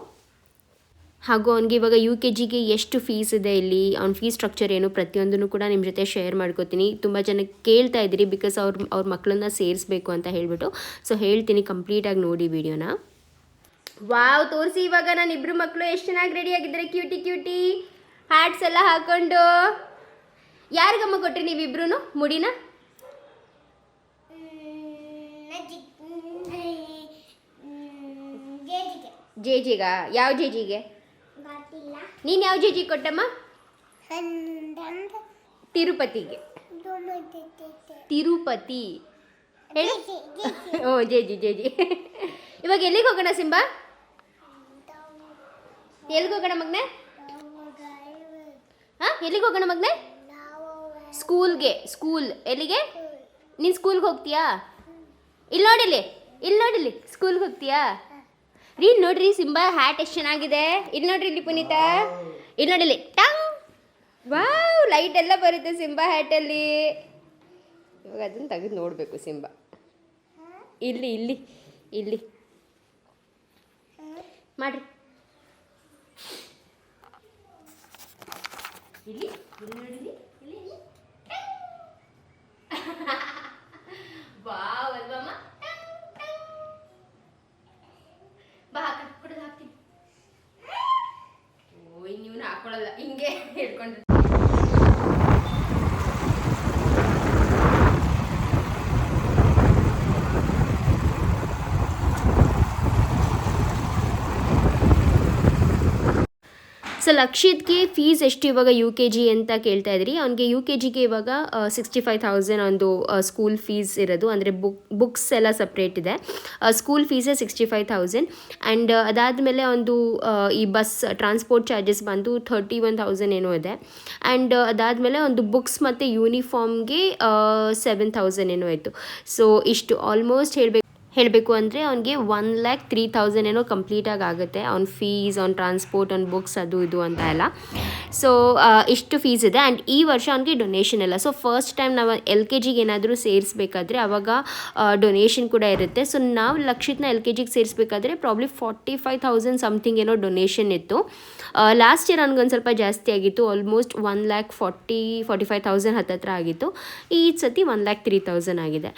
ಹಾಗೂ ಅವ್ನಿಗೆ ಇವಾಗ ಯು ಕೆ ಜಿಗೆ ಎಷ್ಟು ಫೀಸ್ ಇದೆ ಇಲ್ಲಿ? ಅವ್ನ ಫೀಸ್ ಸ್ಟ್ರಕ್ಚರ್ ಏನು? ಪ್ರತಿಯೊಂದನ್ನು ಕೂಡ ನಿಮ್ಮ ಜೊತೆ ಶೇರ್ ಮಾಡ್ಕೋತೀನಿ. ತುಂಬ ಜನ ಕೇಳ್ತಾ ಇದ್ದೀರಿ ಬಿಕಾಸ್ ಅವ್ರ ಅವ್ರ ಮಕ್ಕಳನ್ನ ಸೇರಿಸ್ಬೇಕು ಅಂತ ಹೇಳ್ಬಿಟ್ಟು. ಸೊ ಹೇಳ್ತೀನಿ ಕಂಪ್ಲೀಟಾಗಿ ನೋಡಿ ವಿಡಿಯೋನ ವಾವ್ ತೋರಿಸಿ ಇವಾಗ ನಾನು ಇಬ್ಬರು ಮಕ್ಕಳು ಎಷ್ಟು ಚೆನ್ನಾಗಿ ರೆಡಿ ಆಗಿದ್ದಾರೆ. ಕ್ಯೂಟಿ ಕ್ಯೂಟಿ ಹ್ಯಾಟ್ಸ್ ಎಲ್ಲ ಹಾಕೊಂಡು. ಯಾರಿಗಮ್ಮ ಕೊಟ್ರಿ ನೀವಿಬ್ರು ಮುಡಿನ? ಜೆ ಜಿಗ ಯಾವ ಜೇಜಿಗೆ? ನೀನು ಯಾವ ಜೆ ಜಿ ಕೊಟ್ಟಮ್ಮ? ತಿರುಪತಿಗೆ. ತಿರುಪತಿ. ಹೇಳಿ. ಓ ಜೆ ಜಿ ಜೆ ಜಿ ಇವಾಗ ಎಲ್ಲಿಗೆ ಹೋಗೋಣ ಸಿಂಬಾ? ಎಲ್ಲಿಗೆ ಹೋಗೋಣ ಮಗ್ನೆ? ಹಾಂ ಎಲ್ಲಿಗೆ ಹೋಗೋಣ ಮಗ್ನೆ? ಸ್ಕೂಲ್ಗೆ ಸ್ಕೂಲ್. ಎಲ್ಲಿಗೆ? ನೀನು ಸ್ಕೂಲ್ಗೆ ಹೋಗ್ತೀಯಾ? ಇಲ್ಲಿ ನೋಡಿಲಿ ಇಲ್ಲಿ ನೋಡಿಲಿ ಸ್ಕೂಲ್ಗೆ ಹೋಗ್ತೀಯಾ? ರೀ ನೋಡ್ರಿ ಸಿಂಬಾ ಹ್ಯಾಟ್ ಎಷ್ಟು ಚೆನ್ನಾಗಿದೆ. ಇಲ್ಲಿ ನೋಡ್ರಿ ಇಲ್ಲಿ ಪುನೀತಾ ಇಲ್ಲಿ ನೋಡಿಲಿ ಟಂಗ್. ವಾವ್ ಲೈಟ್ ಎಲ್ಲ ಬರುತ್ತೆ ಸಿಂಬಾ ಹ್ಯಾಟಲ್ಲಿ ಇವಾಗ ಅದನ್ನು ತೆಗೆದು ನೋಡಬೇಕು ಸಿಂಬಾ. ಇಲ್ಲಿ ಇಲ್ಲಿ ಇಲ್ಲಿ. ಮಾಡ್ರಿ. ಇಲ್ಲಿ ಇಲ್ಲಿ ನೋಡಿಲಿ ಇಲ್ಲಿ ಇಲ್ಲಿ. ವಾವ್, ಅಲ್ವಮ್ಮ. ಬಾ ಹಾಕ ಕುಡಿದು ಹಾಕ್ತೀನಿ. ಓಯ್, ನೀವು ಹಾಕೊಳ್ಳಲ್ಲ ಹಿಂಗೆ ಹಿಡ್ಕೊಂಡು ಸೊ ಲಕ್ಷಿತ್ಗೆ ಫೀಸ್ ಎಷ್ಟು ಇವಾಗ ಯು ಕೆ ಜಿ ಅಂತ ಕೇಳ್ತಾ ಇದ್ರಿ ಅವ್ನಿಗೆ ಯು ಕೆ ಜಿಗೆ ಇವಾಗ ಸಿಕ್ಸ್ಟಿ ಫೈವ್ ತೌಸಂಡ್ ಒಂದು ಸ್ಕೂಲ್ ಫೀಸ್ ಇರೋದು. ಅಂದರೆ ಬುಕ್ ಬುಕ್ಸ್ ಎಲ್ಲ ಸಪ್ರೇಟ್ ಇದೆ. ಸ್ಕೂಲ್ ಫೀಸೇ ಸಿಕ್ಸ್ಟಿ ಫೈವ್ ತೌಸಂಡ್ ಆ್ಯಂಡ್ ಅದಾದಮೇಲೆ ಒಂದು ಈ ಬಸ್ ಟ್ರಾನ್ಸ್ಪೋರ್ಟ್ ಚಾರ್ಜಸ್ ಬಂದು ಥರ್ಟಿ ಒನ್ ತೌಸಂಡ್ ಏನೋ ಇದೆ. ಆ್ಯಂಡ್ ಅದಾದಮೇಲೆ ಒಂದು ಬುಕ್ಸ್ ಮತ್ತು ಯೂನಿಫಾರ್ಮ್ಗೆ ಸೆವೆನ್ ತೌಸಂಡ್ ಏನೋ ಆಯಿತು. ಸೊ ಇಷ್ಟು ಆಲ್ಮೋಸ್ಟ್ ಹೇಳಬೇಕು ಹೇಳಬೇಕು ಅಂದರೆ ಅವನಿಗೆ ಒನ್ ಲ್ಯಾಕ್ ತ್ರೀ ತೌಸಂಡ್ ಏನೋ ಕಂಪ್ಲೀಟಾಗಿ ಆಗುತ್ತೆ. ಅವ್ನ ಫೀಸ್ ಅವ್ನ ಟ್ರಾನ್ಸ್ಪೋರ್ಟ್ ಅವ್ನ ಬುಕ್ಸ್ ಅದು ಇದು ಅಂತ ಎಲ್ಲ. ಸೊ ಇಷ್ಟು ಫೀಸ್ ಇದೆ. ಆ್ಯಂಡ್ ಈ ವರ್ಷ ಅವನಿಗೆ ಡೊನೇಷನ್ ಇಲ್ಲ ಸೊ ಫಸ್ಟ್ ಟೈಮ್ ನಾವು ಎಲ್ ಕೆ ಜಿಗೆ ಏನಾದರೂ ಸೇರಿಸ್ಬೇಕಾದ್ರೆ ಅವಾಗ ಡೊನೇಷನ್ ಕೂಡ ಇರುತ್ತೆ. ಸೊ ನಾವು ಲಕ್ಷಿತ್ನ ಎಲ್ ಕೆ ಜಿಗೆ ಸೇರಿಸ್ಬೇಕಾದ್ರೆ probably forty five thousand something ಏನೋ ಡೊನೇಷನ್ ಇತ್ತು. ಲಾಸ್ಟ್ ಇಯರ್ ನನಗೊಂದು ಸ್ವಲ್ಪ ಜಾಸ್ತಿ ಆಗಿತ್ತು almost one lakh forty forty five thousand ಹತ್ತತ್ರ ಆಗಿತ್ತು. ಈ ಸತಿ ಒನ್ ಲ್ಯಾಕ್ ತ್ರೀ ತೌಸಂಡ್ ಆಗಿದೆ.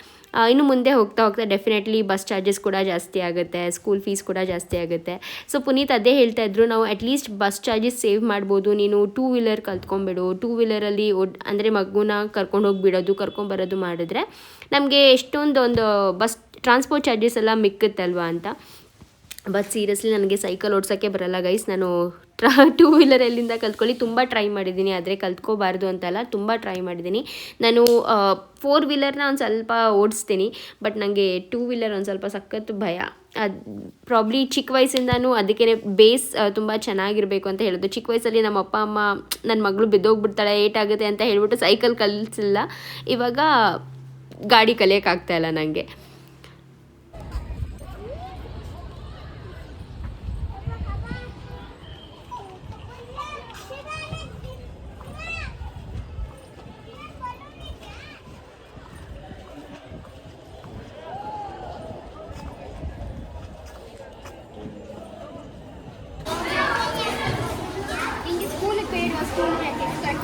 ಇನ್ನು ಮುಂದೆ ಹೋಗ್ತಾ ಹೋಗ್ತಾ ಡೆಫಿನೆಟ್ಲಿ ಬಸ್ ಚಾರ್ಜಸ್ ಕೂಡ ಜಾಸ್ತಿ ಆಗುತ್ತೆ ಸ್ಕೂಲ್ ಫೀಸ್ ಕೂಡ ಜಾಸ್ತಿ ಆಗುತ್ತೆ. ಸೊ ಪುನೀತ್ ಅದೇ ಹೇಳ್ತಾ ಇದ್ರು, ನಾವು ಅಟ್ಲೀಸ್ಟ್ ಬಸ್ ಚಾರ್ಜಸ್ ಸೇವ್ ಮಾಡ್ಬೋದು, ನೀನು ಟೂ ವೀಲರ್ ಕಲ್ತ್ಕೊಂಬಿಡು ಟೂ ವೀಲರಲ್ಲಿ ಒಡ್, ಅಂದರೆ ಮಗುನ ಕರ್ಕೊಂಡು ಹೋಗಿ ಬಿಡೋದು ಕರ್ಕೊಂಬರೋದು ಮಾಡಿದ್ರೆ ನಮಗೆ ಎಷ್ಟೊಂದು ಒಂದು ಬಸ್ ಟ್ರಾನ್ಸ್ಪೋರ್ಟ್ ಚಾರ್ಜಸ್ ಎಲ್ಲ ಮಿಕ್ಕುತ್ತಲ್ವಾ ಅಂತ. ಬಟ್ ಸೀರಿಯಸ್ಲಿ ನನಗೆ ಸೈಕಲ್ ಓಡ್ಸೋಕ್ಕೆ ಬರಲ್ಲ ಗೈಸ್ ನಾನು ಟೂ ವೀಲರ್ ಎಲ್ಲಿಂದ ಕಲ್ತ್ಕೊಳ್ಳಿ. ತುಂಬ ಟ್ರೈ ಮಾಡಿದ್ದೀನಿ. ಆದರೆ ಕಲ್ತ್ಕೋಬಾರ್ದು ಅಂತಲ್ಲ, ತುಂಬ ಟ್ರೈ ಮಾಡಿದ್ದೀನಿ. ನಾನು ಫೋರ್ ವೀಲರ್ನ ಒಂದು ಸ್ವಲ್ಪ ಓಡಿಸ್ತೀನಿ. ಬಟ್ ನನಗೆ ಟೂ ವೀಲರ್ ಒಂದು ಸ್ವಲ್ಪ ಸಖತ್ತು ಭಯ. ಅದು ಪ್ರಾಬ್ಲಿ ಚಿಕ್ಕ ವಯಸ್ಸಿಂದನೂ ಅದಕ್ಕೇ ಬೇಸ್ ತುಂಬ ಚೆನ್ನಾಗಿರಬೇಕು ಅಂತ ಹೇಳೋದು. ಚಿಕ್ಕ ವಯಸ್ಸಲ್ಲಿ ನಮ್ಮ ಅಪ್ಪ, ಅಮ್ಮ ನನ್ನ ಮಗಳು ಬಿದ್ದೋಗ್ಬಿಡ್ತಾಳೆ ಏಟಾಗುತ್ತೆ ಅಂತ ಹೇಳಿಬಿಟ್ಟು ಸೈಕಲ್ ಕಲಿಸಿಲ್ಲ. ಇವಾಗ ಗಾಡಿ ಕಲಿಯೋಕ್ಕಾಗ್ತಾಯಿಲ್ಲ ನನಗೆ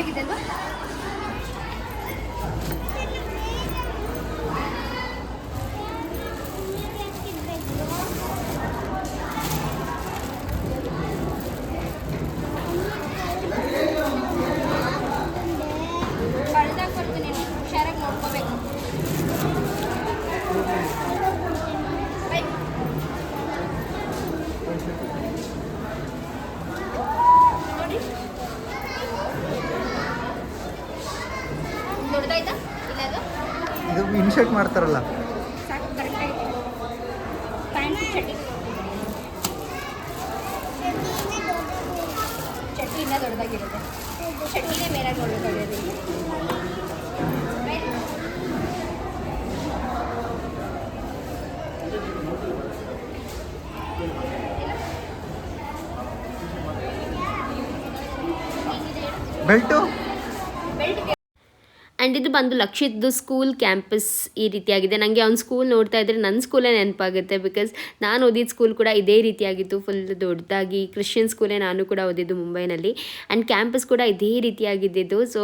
ಕಟ್ಟಿಗಿದಲ್ವಾ ಬೆಲ್ಟು? ಆ್ಯಂಡ್ ಇದು ಬಂದು ಲಕ್ಷಿತ್ದು ಸ್ಕೂಲ್ ಕ್ಯಾಂಪಸ್ ಈ ರೀತಿಯಾಗಿದೆ. ನನಗೆ ಅವ್ನು ಸ್ಕೂಲ್ ನೋಡ್ತಾ ಇದ್ದರೆ ನನ್ನ ಸ್ಕೂಲೇ ನೆನಪಾಗುತ್ತೆ ಬಿಕಾಸ್ ನಾನು ಓದಿದ ಸ್ಕೂಲ್ ಕೂಡ ಇದೇ ರೀತಿಯಾಗಿತ್ತು. ಫುಲ್ ದೊಡ್ಡದಾಗಿ ಕ್ರಿಶ್ಚಿಯನ್ ಸ್ಕೂಲೇ ನಾನು ಕೂಡ ಓದಿದ್ದು ಮುಂಬೈನಲ್ಲಿ. ಆ್ಯಂಡ್ ಕ್ಯಾಂಪಸ್ ಕೂಡ ಇದೇ ರೀತಿಯಾಗಿದ್ದಿದ್ದು. ಸೊ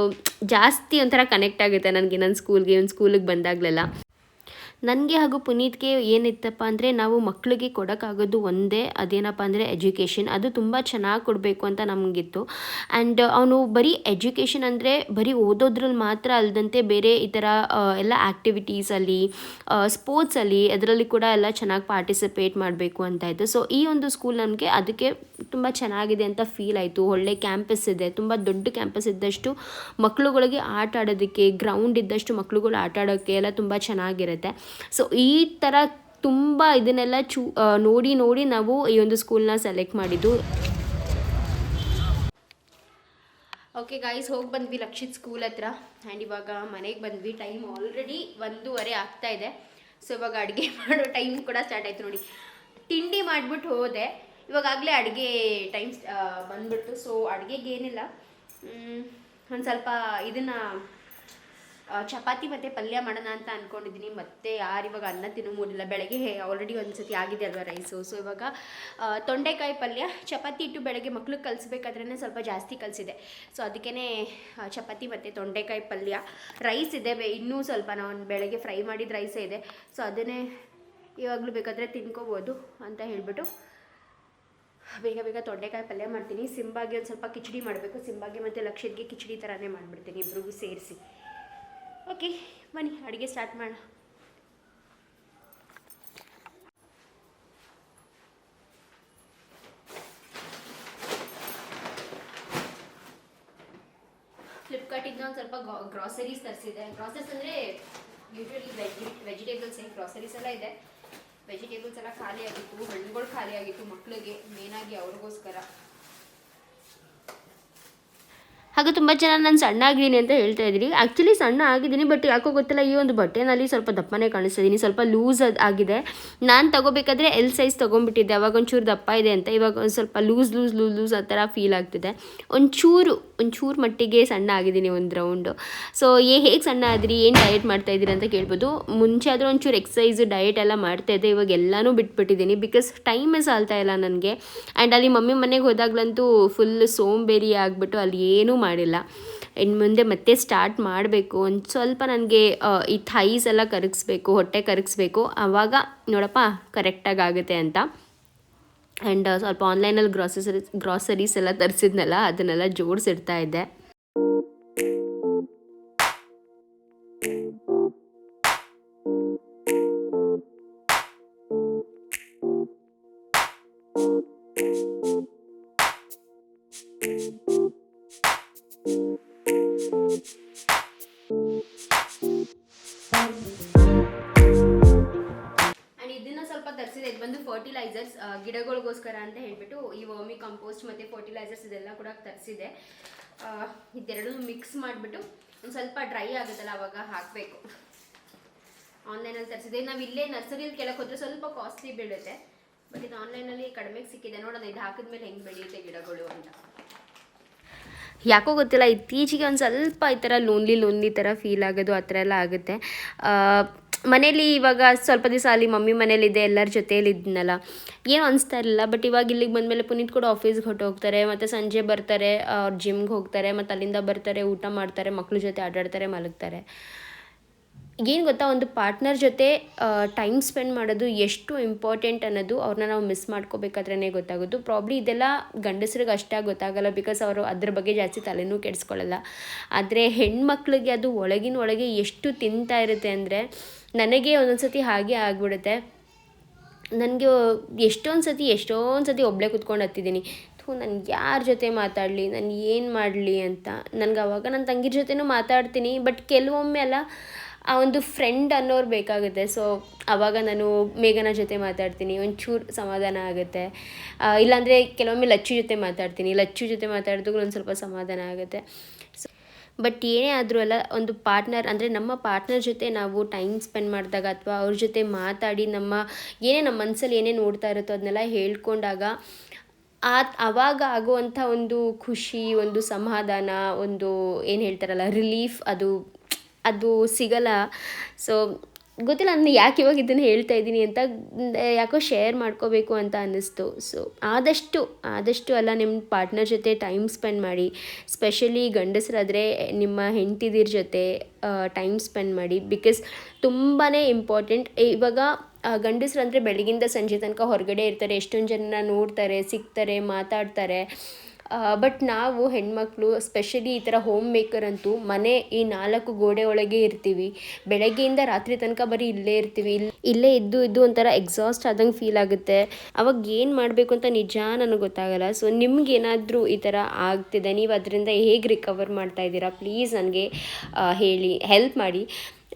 ಜಾಸ್ತಿ ಒಂಥರ ಕನೆಕ್ಟ್ ಆಗುತ್ತೆ ನನಗೆ ನನ್ನ ಸ್ಕೂಲ್ಗೆ ಒಂದು ಸ್ಕೂಲಿಗೆ ಬಂದಾಗಲೆಲ್ಲ. ನನಗೆ ಹಾಗೂ ಪುನೀತ್ಗೆ ಏನಿತ್ತಪ್ಪ ಅಂದರೆ ನಾವು ಮಕ್ಕಳಿಗೆ ಕೊಡೋಕ್ಕಾಗೋದು ಒಂದೇ, ಅದೇನಪ್ಪ ಅಂದರೆ ಎಜುಕೇಷನ್. ಅದು ತುಂಬ ಚೆನ್ನಾಗಿ ಕೊಡಬೇಕು ಅಂತ ನಮಗಿತ್ತು. ಆ್ಯಂಡ್ ಅವನು ಬರೀ ಎಜುಕೇಷನ್ ಅಂದರೆ ಬರೀ ಓದೋದ್ರಲ್ಲಿ ಮಾತ್ರ ಅಲ್ಲದಂತೆ ಬೇರೆ ಈ ಥರ ಎಲ್ಲ ಆ್ಯಕ್ಟಿವಿಟೀಸಲ್ಲಿ ಸ್ಪೋರ್ಟ್ಸಲ್ಲಿ ಅದರಲ್ಲಿ ಕೂಡ ಎಲ್ಲ ಚೆನ್ನಾಗಿ ಪಾರ್ಟಿಸಿಪೇಟ್ ಮಾಡಬೇಕು ಅಂತ ಇತ್ತು. ಸೊ ಈ ಒಂದು ಸ್ಕೂಲ್ ನಮಗೆ ಅದಕ್ಕೆ ತುಂಬ ಚೆನ್ನಾಗಿದೆ ಅಂತ ಫೀಲ್ ಆಯಿತು. ಒಳ್ಳೆ ಕ್ಯಾಂಪಸ್ ಇದೆ. ತುಂಬ ದೊಡ್ಡ ಕ್ಯಾಂಪಸ್ ಇದ್ದಷ್ಟು ಮಕ್ಕಳುಗಳಿಗೆ ಆಟ ಆಡೋದಕ್ಕೆ, ಗ್ರೌಂಡ್ ಇದ್ದಷ್ಟು ಮಕ್ಕಳುಗಳು ಆಟ ಆಡೋಕ್ಕೆ ಎಲ್ಲ ತುಂಬ ಚೆನ್ನಾಗಿರುತ್ತೆ. ಸೊ ಈ ಥರ ತುಂಬ ಇದನ್ನೆಲ್ಲ ಚೂ ನೋಡಿ ನೋಡಿ ನಾವು ಈ ಒಂದು ಸ್ಕೂಲ್ನ ಸೆಲೆಕ್ಟ್ ಮಾಡಿದ್ದು. ಓಕೆ ಗಾಯ್ಸ್ ಹೋಗಿ ಬಂದ್ವಿ ಲಕ್ಷಿತ್ ಸ್ಕೂಲ್ ಹತ್ರ. ಆ್ಯಂಡ್ ಇವಾಗ ಮನೆಗೆ ಬಂದ್ವಿ. ಟೈಮ್ ಆಲ್ರೆಡಿ ಒಂದೂವರೆ ಆಗ್ತಾ ಇದೆ. ಸೊ ಇವಾಗ ಅಡುಗೆ ಮಾಡೋ ಟೈಮ್ ಕೂಡ ಸ್ಟಾರ್ಟ್ ಆಯಿತು ನೋಡಿ. ತಿಂಡಿ ಮಾಡಿಬಿಟ್ಟು ಹೋದೆ. ಇವಾಗಲೇ ಅಡುಗೆ ಟೈಮ್ ಬಂದ್ಬಿಟ್ಟು ಸೊ ಅಡುಗೆಗೇನಿಲ್ಲ. ಒಂದು ಸ್ವಲ್ಪ ಇದನ್ನು ಚಪಾತಿ ಮತ್ತು ಪಲ್ಯ ಮಾಡೋಣ ಅಂತ ಅಂದ್ಕೊಂಡಿದ್ದೀನಿ ಮತ್ತೆ ಯಾರು ಇವಾಗ ಅನ್ನ ತಿನ್ನೋ ಮೂಡಿಲ್ಲ ಬೆಳಗ್ಗೆ ಆಲ್ರೆಡಿ ಒಂದು ಸತಿ ಆಗಿದೆ ಅಲ್ವಾ ರೈಸು ಸೊ ಇವಾಗ ತೊಂಡೆಕಾಯಿ ಪಲ್ಯ, ಚಪಾತಿ ಇಟ್ಟು ಬೆಳಗ್ಗೆ ಮಕ್ಳಿಗೆ ಕಲಿಸ್ಬೇಕಾದ್ರೇ ಸ್ವಲ್ಪ ಜಾಸ್ತಿ ಕಲಿಸಿದೆ. ಸೊ ಅದಕ್ಕೇ ಚಪಾತಿ ಮತ್ತು ತೊಂಡೆಕಾಯಿ ಪಲ್ಯ ರೈಸ್ ಇದೆ ಇನ್ನೂ ಸ್ವಲ್ಪ ನಾವು ಬೆಳಗ್ಗೆ ಫ್ರೈ ಮಾಡಿದ ರೈಸೇ ಇದೆ. ಸೊ ಅದನ್ನೇ ಇವಾಗಲೂ ಬೇಕಾದರೆ ತಿನ್ಕೋಬೋದು ಅಂತ ಹೇಳಿಬಿಟ್ಟು ಬೇಗ ಬೇಗ ತೊಂಡೆಕಾಯಿ ಪಲ್ಯ ಮಾಡ್ತೀನಿ. ಸಿಂಬಾಗಿ ಒಂದು ಸ್ವಲ್ಪ ಕಿಚಡಿ ಮಾಡಬೇಕು. ಸಿಂಬಾಗಿ ಮತ್ತು ಲಕ್ಷ್ಮಿಗೆ ಕಿಚಡಿ ಥರನೇ ಮಾಡಿಬಿಡ್ತೀನಿ ಇಬ್ರಿಗೂ ಸೇರಿಸಿ. ಓಕೆ, ಬನ್ನಿ, ಅಡುಗೆ ಸ್ಟಾರ್ಟ್ ಮಾಡೋಣ ಫ್ಲಿಪ್ಕಾರ್ಟಿಂದ ಒಂದು ಸ್ವಲ್ಪ ಗ್ರಾಸರೀಸ್ ತರಿಸಿದೆ ಗ್ರಾಸರೀಸ್ ಅಂದರೆ ಯೂಶ್ವಲಿ ವೆಜಿ ವೆಜಿಟೇಬಲ್ಸ್ ಏನು ಗ್ರಾಸರೀಸ್ ಎಲ್ಲ ಇದೆ. ವೆಜಿಟೇಬಲ್ಸ್ ಎಲ್ಲ ಖಾಲಿ ಆಗಿತ್ತು ಹಣ್ಣುಗಳು ಖಾಲಿ ಆಗಿತ್ತು ಮಕ್ಕಳಿಗೆ ಮೇನಾಗಿ ಅವ್ರಿಗೋಸ್ಕರ. ಹಾಗೆ ತುಂಬ ಜನ ನಾನು ಸಣ್ಣ ಆಗಿದ್ದೀನಿ ಅಂತ ಹೇಳ್ತಾ ಇದ್ದೀರಿ. ಆ್ಯಕ್ಚುಲಿ ಸಣ್ಣ ಆಗಿದ್ದೀನಿ ಬಟ್ ಯಾಕೋ ಗೊತ್ತಿಲ್ಲ, ಈ ಒಂದು ಬಟ್ಟೆನಲ್ಲಿ ಸ್ವಲ್ಪ ದಪ್ಪನೇ ಕಾಣಿಸ್ತಿದ್ದೀನಿ ಸ್ವಲ್ಪ ಲೂಸ್ ಆಗಿದೆ. ನಾನು ತಗೋಬೇಕಾದ್ರೆ ಎಲ್ ಸೈಜ್ ತೊಗೊಂಡ್ಬಿಟ್ಟಿದ್ದೆ. ಅವಾಗ ಒಂಚೂರು ದಪ್ಪ ಇದೆ ಅಂತ. ಇವಾಗ ಒಂದು ಸ್ವಲ್ಪ ಲೂಸ್ ಲೂಸ್ ಲೂಸ್ ಲೂಸ್ ಆ ಥರ ಫೀಲ್ ಆಗ್ತಿದೆ. ಒಂಚೂರು ಒಂಚೂರು ಮಟ್ಟಿಗೆ ಸಣ್ಣ ಆಗಿದ್ದೀನಿ ಒಂದು ರೌಂಡು ಸೊ ಏ, ಹೇಗೆ ಸಣ್ಣ ಆದ್ರಿ? ಏನು ಡಯಟ್ ಮಾಡ್ತಾ ಇದ್ದೀರಿ ಅಂತ ಕೇಳ್ಬೋದು. ಮುಂಚೆ ಆದರೂ ಒಂಚೂರು ಎಕ್ಸಸೈಸ್ ಡಯಟ್ ಎಲ್ಲ ಮಾಡ್ತಾ ಇದ್ದೆ. ಇವಾಗ ಎಲ್ಲನೂ ಬಿಟ್ಬಿಟ್ಟಿದ್ದೀನಿ. ಬಿಕಾಸ್ ಟೈಮೇ ಸಾಲ್ತಾ ಇಲ್ಲ ನನಗೆ. ಆ್ಯಂಡ್ ಅಲ್ಲಿ ಮಮ್ಮಿ ಮನೆಗೆ ಹೋದಾಗ್ಲಂತೂ ಫುಲ್ ಸೋಂಬೇರಿ ಆಗಿಬಿಟ್ಟು ಅಲ್ಲಿ ಏನೂ ಮಾಡಿಲ್ಲ. ಇನ್ನು ಮುಂದೆ ಮತ್ತೆ ಸ್ಟಾರ್ಟ್ ಮಾಡಬೇಕು. ಒಂದು ಸ್ವಲ್ಪ ನನಗೆ ಈ ಥೈಸ್ ಎಲ್ಲ ಕರಗಿಸ್ಬೇಕು, ಹೊಟ್ಟೆ ಕರಗಿಸ್ಬೇಕು. ಆವಾಗ ನೋಡಪ್ಪ ಕರೆಕ್ಟಾಗಿ ಆಗುತ್ತೆ ಅಂತ. ಆ್ಯಂಡ್ ಸ್ವಲ್ಪ ಆನ್ಲೈನಲ್ಲಿ ಗ್ರಾಸರಿ ಗ್ರಾಸರೀಸ್ ಎಲ್ಲ ತರಿಸಿದ್ನಲ್ಲ, ಅದನ್ನೆಲ್ಲ ಜೋಡಿಸಿಡ್ತಾ ಇದ್ದೆ. ಆ್ಯಂಡ್ ಬಂದು ಫರ್ಟಿಲೈಸರ್ಸ್ ಗಿಡಗಳಿಗೋಸ್ಕರ ಅಂತ ಹೇಳ್ಬಿಟ್ಟು ಈ ವರ್ಮಿ ಕಂಪೋಸ್ಟ್ ಮತ್ತು ಫರ್ಟಿಲೈಸರ್ಸ್ ಇದೆಲ್ಲ ಕೂಡ ತರಿಸಿದೆ. ಇದೆರಡು ಮಿಕ್ಸ್ ಮಾಡಿಬಿಟ್ಟು ಒಂದು ಸ್ವಲ್ಪ ಡ್ರೈ ಆಗುತ್ತಲ್ಲ ಅವಾಗ ಹಾಕಬೇಕು. ಆನ್ಲೈನಲ್ಲಿ ತರಿಸಿದೆ. ನಾವು ಇಲ್ಲೇ ನರ್ಸರಿಯಲ್ಲಿ ಕೆಳಕ್ಕೆ ಹೋದ್ರೆ ಸ್ವಲ್ಪ ಕಾಸ್ಟ್ಲಿ ಬೀಳುತ್ತೆ. ಬಟ್ ಇದು ಆನ್ಲೈನಲ್ಲಿ ಕಡಿಮೆಗೆ ಸಿಕ್ಕಿದೆ. ನೋಡೋಣ, ಇದು ಹಾಕಿದ್ಮೇಲೆ ಹೆಂಗೆ ಬೆಳೆಯುತ್ತೆ ಗಿಡಗಳು ಅಂತ. ಯಾಕೋ ಗೊತ್ತಿಲ್ಲ, ಇತ್ತೀಚೆಗೆ ಒಂದು ಸ್ವಲ್ಪ ಈ ಥರ ಲೋನ್ಲಿ ಲೋನ್ಲಿ ಥರ ಫೀಲ್ ಆಗೋದು, ಆ ಥರ ಎಲ್ಲ ಆಗುತ್ತೆ. ಮನೇಲಿ ಇವಾಗ ಸ್ವಲ್ಪ ದಿವಸ ಅಲ್ಲಿ ಮಮ್ಮಿ ಮನೇಲಿದ್ದೆ ಎಲ್ಲರ ಜೊತೆಯಲ್ಲಿ ಇದ್ನಲ್ಲ. ಏನು ಅನಿಸ್ತಾ ಇರಲಿಲ್ಲ ಬಟ್ ಇವಾಗ ಇಲ್ಲಿಗೆ ಬಂದಮೇಲೆ ಪುನೀತ್ ಕೂಡ ಆಫೀಸ್ಗೆ ಹೊಟ್ಟೋಗ್ತಾರೆ ಮತ್ತು ಸಂಜೆ ಬರ್ತಾರೆ, ಅವ್ರು ಜಿಮ್ಗೆ ಹೋಗ್ತಾರೆ, ಮತ್ತು ಅಲ್ಲಿಂದ ಬರ್ತಾರೆ, ಊಟ ಮಾಡ್ತಾರೆ, ಮಕ್ಳ ಜೊತೆ ಆಟಾಡ್ತಾರೆ, ಮಲಗ್ತಾರೆ. ಏನು ಗೊತ್ತಾ, ಒಂದು ಪಾರ್ಟ್ನರ್ ಜೊತೆ ಟೈಮ್ ಸ್ಪೆಂಡ್ ಮಾಡೋದು ಎಷ್ಟು ಇಂಪಾರ್ಟೆಂಟ್ ಅನ್ನೋದು ಅವ್ರನ್ನ ನಾವು ಮಿಸ್ ಮಾಡ್ಕೋಬೇಕಾದ್ರೇ ಗೊತ್ತಾಗೋದು. ಪ್ರಾಬ್ಲಿ ಇದೆಲ್ಲ ಗಂಡಸ್ರಿಗೆ ಅಷ್ಟಾಗಿ ಗೊತ್ತಾಗಲ್ಲ ಬಿಕಾಸ್ ಅವರು ಅದ್ರ ಬಗ್ಗೆ ಜಾಸ್ತಿ ತಲೆನೂ ಕೆಡಿಸ್ಕೊಳ್ಳಲ್ಲ ಆದರೆ ಹೆಣ್ಮಕ್ಳಿಗೆ ಅದು ಒಳಗಿನ ಒಳಗೆ ಎಷ್ಟು ತಿಂತಾ ಇರುತ್ತೆ ಅಂದರೆ ನನಗೆ ಒಂದೊಂದು ಸತಿ ಹಾಗೆ ಆಗಿಬಿಡುತ್ತೆ. ನನಗೆ ಎಷ್ಟೊಂದು ಸತಿ ಎಷ್ಟೊಂದು ಸತಿ ಒಬ್ಬಳೇ ಕುತ್ಕೊಂಡು ಹತ್ತಿದ್ದೀನಿ. ಥೂ ನಾನು ಯಾರ ಜೊತೆ ಮಾತಾಡಲಿ, ನಾನು ಏನು ಮಾಡಲಿ ಅಂತ. ನನಗೆ ಅವಾಗ ನನ್ನ ತಂಗಿರ ಜೊತೆನೂ ಮಾತಾಡ್ತೀನಿ, ಬಟ್ ಕೆಲವೊಮ್ಮೆ ಅಲ್ಲ, ಆ ಒಂದು ಫ್ರೆಂಡ್ ಅನ್ನೋರು ಬೇಕಾಗುತ್ತೆ. ಸೊ ಆವಾಗ ನಾನು ಮೇಘನ ಜೊತೆ ಮಾತಾಡ್ತೀನಿ, ಒಂಚೂರು ಸಮಾಧಾನ ಆಗುತ್ತೆ. ಇಲ್ಲಾಂದರೆ ಕೆಲವೊಮ್ಮೆ ಲಚ್ಚು ಜೊತೆ ಮಾತಾಡ್ತೀನಿ. ಲಚ್ಚು ಜೊತೆ ಮಾತಾಡಿದಾಗ ಒಂದು ಸ್ವಲ್ಪ ಸಮಾಧಾನ ಆಗುತ್ತೆ. ಬಟ್ ಏನೇ ಆದರೂ ಅಲ್ಲ, ಒಂದು ಪಾರ್ಟ್ನರ್ ಅಂದರೆ ನಮ್ಮ ಪಾರ್ಟ್ನರ್ ಜೊತೆ ನಾವು ಟೈಮ್ ಸ್ಪೆಂಡ್ ಮಾಡಿದಾಗ ಅಥವಾ ಅವ್ರ ಜೊತೆ ಮಾತಾಡಿ ನಮ್ಮ ಏನೇ ನಮ್ಮ ಮನಸ್ಸಲ್ಲಿ ಏನೇ ನೋಡ್ತಾ ಇರುತ್ತೋ ಅದನ್ನೆಲ್ಲ ಹೇಳ್ಕೊಂಡಾಗ ಆ ಆವಾಗ ಆಗುವಂಥ ಒಂದು ಖುಷಿ, ಒಂದು ಸಮಾಧಾನ, ಒಂದು ಏನು ಹೇಳ್ತಾರಲ್ಲ ರಿಲೀಫ್ ಅದು ಅದು ಸಿಗಲ್ಲ. ಸೊ ಗೊತ್ತಿಲ್ಲ, ನಾನು ಯಾಕೆ ಇವಾಗ ಇದನ್ನು ಹೇಳ್ತಾ ಇದ್ದೀನಿ ಅಂತ ಯಾಕೋ ಶೇರ್ ಮಾಡ್ಕೋಬೇಕು ಅಂತ ಅನ್ನಿಸ್ತು. ಸೊ ಆದಷ್ಟು ಆದಷ್ಟು ಅಲ್ಲ ನಿಮ್ಮ ಪಾರ್ಟ್ನರ್ ಜೊತೆ ಟೈಮ್ ಸ್ಪೆಂಡ್ ಮಾಡಿ ಸ್ಪೆಷಲಿ ಗಂಡಸರಾದರೆ ನಿಮ್ಮ ಹೆಂಡತಿದಿರ ಜೊತೆ ಟೈಮ್ ಸ್ಪೆಂಡ್ ಮಾಡಿ ಬಿಕಾಸ್ ತುಂಬಾ ಇಂಪಾರ್ಟೆಂಟ್ ಇವಾಗ ಗಂಡಸರು ಅಂದರೆ ಬೆಳಗಿಂದ ಸಂಜೆ ತನಕ ಹೊರಗಡೆ ಇರ್ತಾರೆ, ಎಷ್ಟೊಂದು ಜನ ನೋಡ್ತಾರೆ ಸಿಗ್ತಾರೆ ಮಾತಾಡ್ತಾರೆ. ಬಟ್ ನಾವು ಹೆಣ್ಮಕ್ಳು ಸ್ಪೆಷಲಿ ಈ ಥರ ಹೋಮ್ ಮೇಕರ್ ಅಂತೂ ಮನೆ ಈ ನಾಲ್ಕು ಗೋಡೆ ಒಳಗೆ ಇರ್ತೀವಿ. ಬೆಳಗ್ಗೆಯಿಂದ ರಾತ್ರಿ ತನಕ ಬರೀ ಇಲ್ಲೇ ಇರ್ತೀವಿ. ಇಲ್- ಇಲ್ಲೇ ಇದ್ದು ಇದ್ದು ಒಂಥರ ಎಕ್ಸಾಸ್ಟ್ ಆದಂಗೆ ಫೀಲ್ ಆಗುತ್ತೆ. ಅವಾಗ ಏನು ಮಾಡಬೇಕು ಅಂತ ನಿಜ ನನಗೆ ಗೊತ್ತಾಗಲ್ಲ. ಸೊ ನಿಮ್ಗೇನಾದರೂ ಈ ಥರ ಆಗ್ತಿದೆ, ನೀವು ಅದರಿಂದ ಹೇಗೆ ರಿಕವರ್ ಮಾಡ್ತಾ ಇದ್ದೀರಾ? ಪ್ಲೀಸ್ ನನಗೆ ಹೇಳಿ ಹೆಲ್ಪ್ ಮಾಡಿ.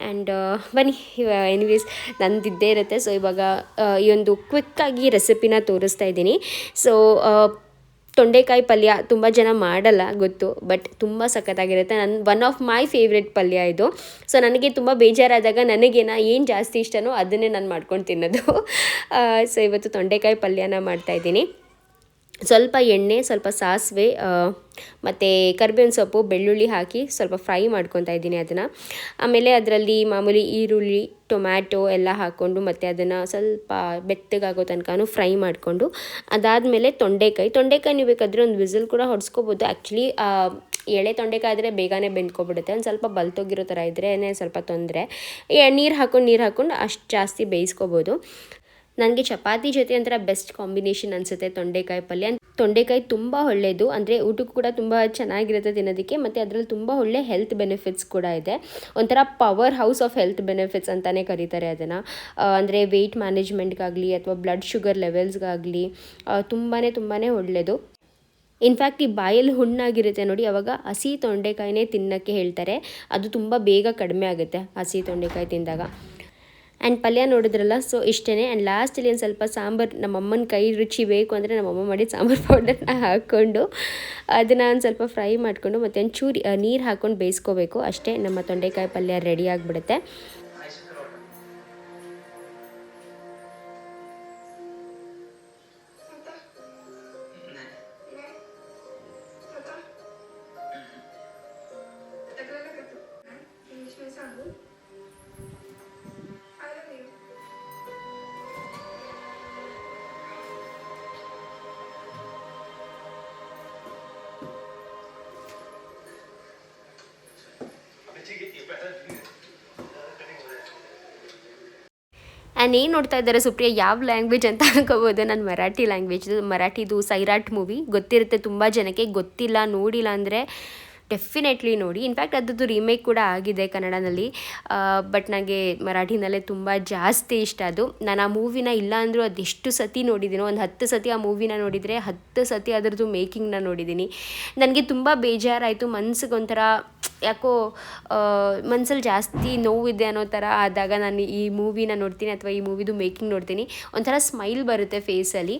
ಆ್ಯಂಡ್ ಬನ್ನಿ ಎನಿವೇಸ್ ನಂದಿದ್ದೇ ಇರುತ್ತೆ. ಸೊ ಇವಾಗ ಈ ಒಂದು ಕ್ವಿಕ್ಕಾಗಿ ರೆಸಿಪಿನ ತೋರಿಸ್ತಾ ಇದ್ದೀನಿ. ಸೊ ತೊಂಡೆಕಾಯಿ ಪಲ್ಯ ತುಂಬ ಜನ ಮಾಡಲ್ಲ, ಗೊತ್ತು ಬಟ್ ತುಂಬ ಸಖತ್ತಾಗಿರುತ್ತೆ. ನನ್ನ ಒನ್ ಆಫ್ ಮೈ ಫೇವ್ರೆಟ್ ಪಲ್ಯ ಇದು. ಸೊ ನನಗೆ ತುಂಬ ಬೇಜಾರಾದಾಗ ನನಗೇನ ಏನು ಜಾಸ್ತಿ ಇಷ್ಟನೋ ಅದನ್ನೇ ನಾನು ಮಾಡ್ಕೊಂಡು ತಿನ್ನೋದು. ಸೊ ಇವತ್ತು ತೊಂಡೆಕಾಯಿ ಪಲ್ಯನ ಮಾಡ್ತಾಯಿದ್ದೀನಿ ಸ್ವಲ್ಪ ಎಣ್ಣೆ, ಸ್ವಲ್ಪ ಸಾಸಿವೆ ಮತ್ತು ಕರ್ಬೇವಿನ ಸೊಪ್ಪು, ಬೆಳ್ಳುಳ್ಳಿ ಹಾಕಿ ಸ್ವಲ್ಪ ಫ್ರೈ ಮಾಡ್ಕೊತಾ ಇದ್ದೀನಿ ಅದನ್ನು. ಆಮೇಲೆ ಅದರಲ್ಲಿ ಮಾಮೂಲಿ ಈರುಳ್ಳಿ, ಟೊಮ್ಯಾಟೊ ಎಲ್ಲ ಹಾಕ್ಕೊಂಡು ಮತ್ತು ಅದನ್ನು ಸ್ವಲ್ಪ ಬೆತ್ತಗಾಗೋ ತನಕನೂ ಫ್ರೈ ಮಾಡಿಕೊಂಡು, ಅದಾದಮೇಲೆ ತೊಂಡೆಕಾಯಿ. ತೊಂಡೆಕಾಯಿ ನೀವು ಬೇಕಾದರೆ ಒಂದು ವಿಸಲ್ ಕೂಡ ಹೊಡ್ಸ್ಕೊಬೋದು. ಆ್ಯಕ್ಚುಲಿ ಎಳೆ ತೊಂಡೆಕಾಯಿ ಆದರೆ ಬೇಗನೆ ಬೆಂದ್ಕೊಬಿಡುತ್ತೆ. ಒಂದು ಸ್ವಲ್ಪ ಬಲ್ತೋಗಿರೋ ಥರ ಇದ್ರೇ ಸ್ವಲ್ಪ ತೊಂದರೆ. ನೀರು ಹಾಕೊಂಡು, ನೀರು ಹಾಕ್ಕೊಂಡು ಅಷ್ಟು ಜಾಸ್ತಿ ಬೇಯಿಸ್ಕೊಬೋದು. ನನಗೆ ಚಪಾತಿ ಜೊತೆ ಒಂಥರ ಬೆಸ್ಟ್ ಕಾಂಬಿನೇಷನ್ ಅನಿಸುತ್ತೆ ತೊಂಡೆಕಾಯಿ ಪಲ್ಯ. ತೊಂಡೆಕಾಯಿ ತುಂಬ ಒಳ್ಳೆಯದು ಅಂದರೆ ಊಟಕ್ಕೂ ಕೂಡ ತುಂಬ ಚೆನ್ನಾಗಿರುತ್ತೆ ತಿನ್ನೋದಕ್ಕೆ, ಮತ್ತು ಅದರಲ್ಲಿ ತುಂಬ ಒಳ್ಳೆ ಹೆಲ್ತ್ ಬೆನಿಫಿಟ್ಸ್ ಕೂಡ ಇದೆ. ಒಂಥರ power house of health benefits ಅಂತಲೇ ಕರೀತಾರೆ ಅದನ್ನು. ಅಂದರೆ ವೆಯ್ಟ್ ಮ್ಯಾನೇಜ್ಮೆಂಟ್ಗಾಗಲಿ ಅಥವಾ ಬ್ಲಡ್ ಶುಗರ್ ಲೆವೆಲ್ಸ್ಗಾಗಲಿ ತುಂಬಾ ತುಂಬಾ ಒಳ್ಳೆಯದು ಇನ್ಫ್ಯಾಕ್ಟ್ ಈ ಬಾಯಲ್ಲಿ ಹುಣ್ಣಾಗಿರುತ್ತೆ ನೋಡಿ, ಅವಾಗ ಹಸಿ ತೊಂಡೆಕಾಯಿನೇ ತಿನ್ನೋಕ್ಕೆ ಹೇಳ್ತಾರೆ. ಅದು ತುಂಬ ಬೇಗ ಕಡಿಮೆ ಆಗುತ್ತೆ ಹಸಿ ತೊಂಡೆಕಾಯಿ ತಿಂದಾಗ. ಆ್ಯಂಡ್ ಪಲ್ಯ ನೋಡಿದ್ರಲ್ಲ ಸೊ ಇಷ್ಟೇ ಆ್ಯಂಡ್ ಲಾಸ್ಟಲ್ಲಿ ಒಂದು ಸ್ವಲ್ಪ ಸಾಂಬಾರು ನಮ್ಮಮ್ಮನ ಕೈ ರುಚಿ ಬೇಕು ಅಂದರೆ ನಮ್ಮಮ್ಮ ಮಾಡಿದ ಸಾಂಬಾರು ಪೌಡರ್ನ ಹಾಕ್ಕೊಂಡು ಅದನ್ನು ಒಂದು ಸ್ವಲ್ಪ ಫ್ರೈ ಮಾಡಿಕೊಂಡು ಮತ್ತು ಒಂದು ಚೂರಿ ನೀರು ಹಾಕ್ಕೊಂಡು ಬೇಯಿಸ್ಕೋಬೇಕು. ಅಷ್ಟೇ ನಮ್ಮ ತೊಂಡೆಕಾಯಿ ಪಲ್ಯ ರೆಡಿ ಆಗಿಬಿಡುತ್ತೆ. ಆ್ಯಂಡ್ ಏನು ನೋಡ್ತಾ ಇದ್ದಾರೆ ಸುಪ್ರಿಯಾ? ಯಾವ ಲ್ಯಾಂಗ್ವೇಜ್ ಅಂತ ಅನ್ಕೋಬೋದು. ನಾನು ಮರಾಠಿ ಲ್ಯಾಂಗ್ವೇಜ್ ಮರಾಠಿದು ಸೈರಾಟ್ ಮೂವಿ ಗೊತ್ತಿರುತ್ತೆ, ತುಂಬ ಜನಕ್ಕೆ ಗೊತ್ತಿಲ್ಲ, ನೋಡಿಲ್ಲ ಅಂದರೆ ಡೆಫಿನೆಟ್ಲಿ ನೋಡಿ. ಇನ್ಫ್ಯಾಕ್ಟ್ ಅದರದ್ದು ರೀಮೇಕ್ ಕೂಡ ಆಗಿದೆ ಕನ್ನಡದಲ್ಲಿ. ಬಟ್ ನನಗೆ ಮರಾಠಿನಲ್ಲೇ ತುಂಬ ಜಾಸ್ತಿ ಇಷ್ಟ ಅದು. ನಾನು ಆ ಮೂವಿನ ಇಲ್ಲ ಅಂದರೂ ಅದೆಷ್ಟು ಸತಿ ನೋಡಿದ್ದೀನೋ ಒಂದು ಹತ್ತು ಸತಿ ಆ ಮೂವಿನ ನೋಡಿದರೆ ಹತ್ತು ಸತಿ ಅದರದ್ದು ಮೇಕಿಂಗ್ನ ನೋಡಿದ್ದೀನಿ ನನಗೆ ತುಂಬ ಬೇಜಾರಾಯಿತು. ಮನ್ಸಿಗೆ ಒಂಥರ ಯಾಕೋ ಮನ್ಸಲ್ಲಿ ಜಾಸ್ತಿ ನೋವಿದೆ ಅನ್ನೋ ಥರ ಆದಾಗ ನಾನು ಈ ಮೂವಿನ ನೋಡ್ತೀನಿ ಅಥವಾ ಈ ಮೂವಿದು ಮೇಕಿಂಗ್ ನೋಡ್ತೀನಿ. ಒಂಥರ ಸ್ಮೈಲ್ ಬರುತ್ತೆ ಫೇಸಲ್ಲಿ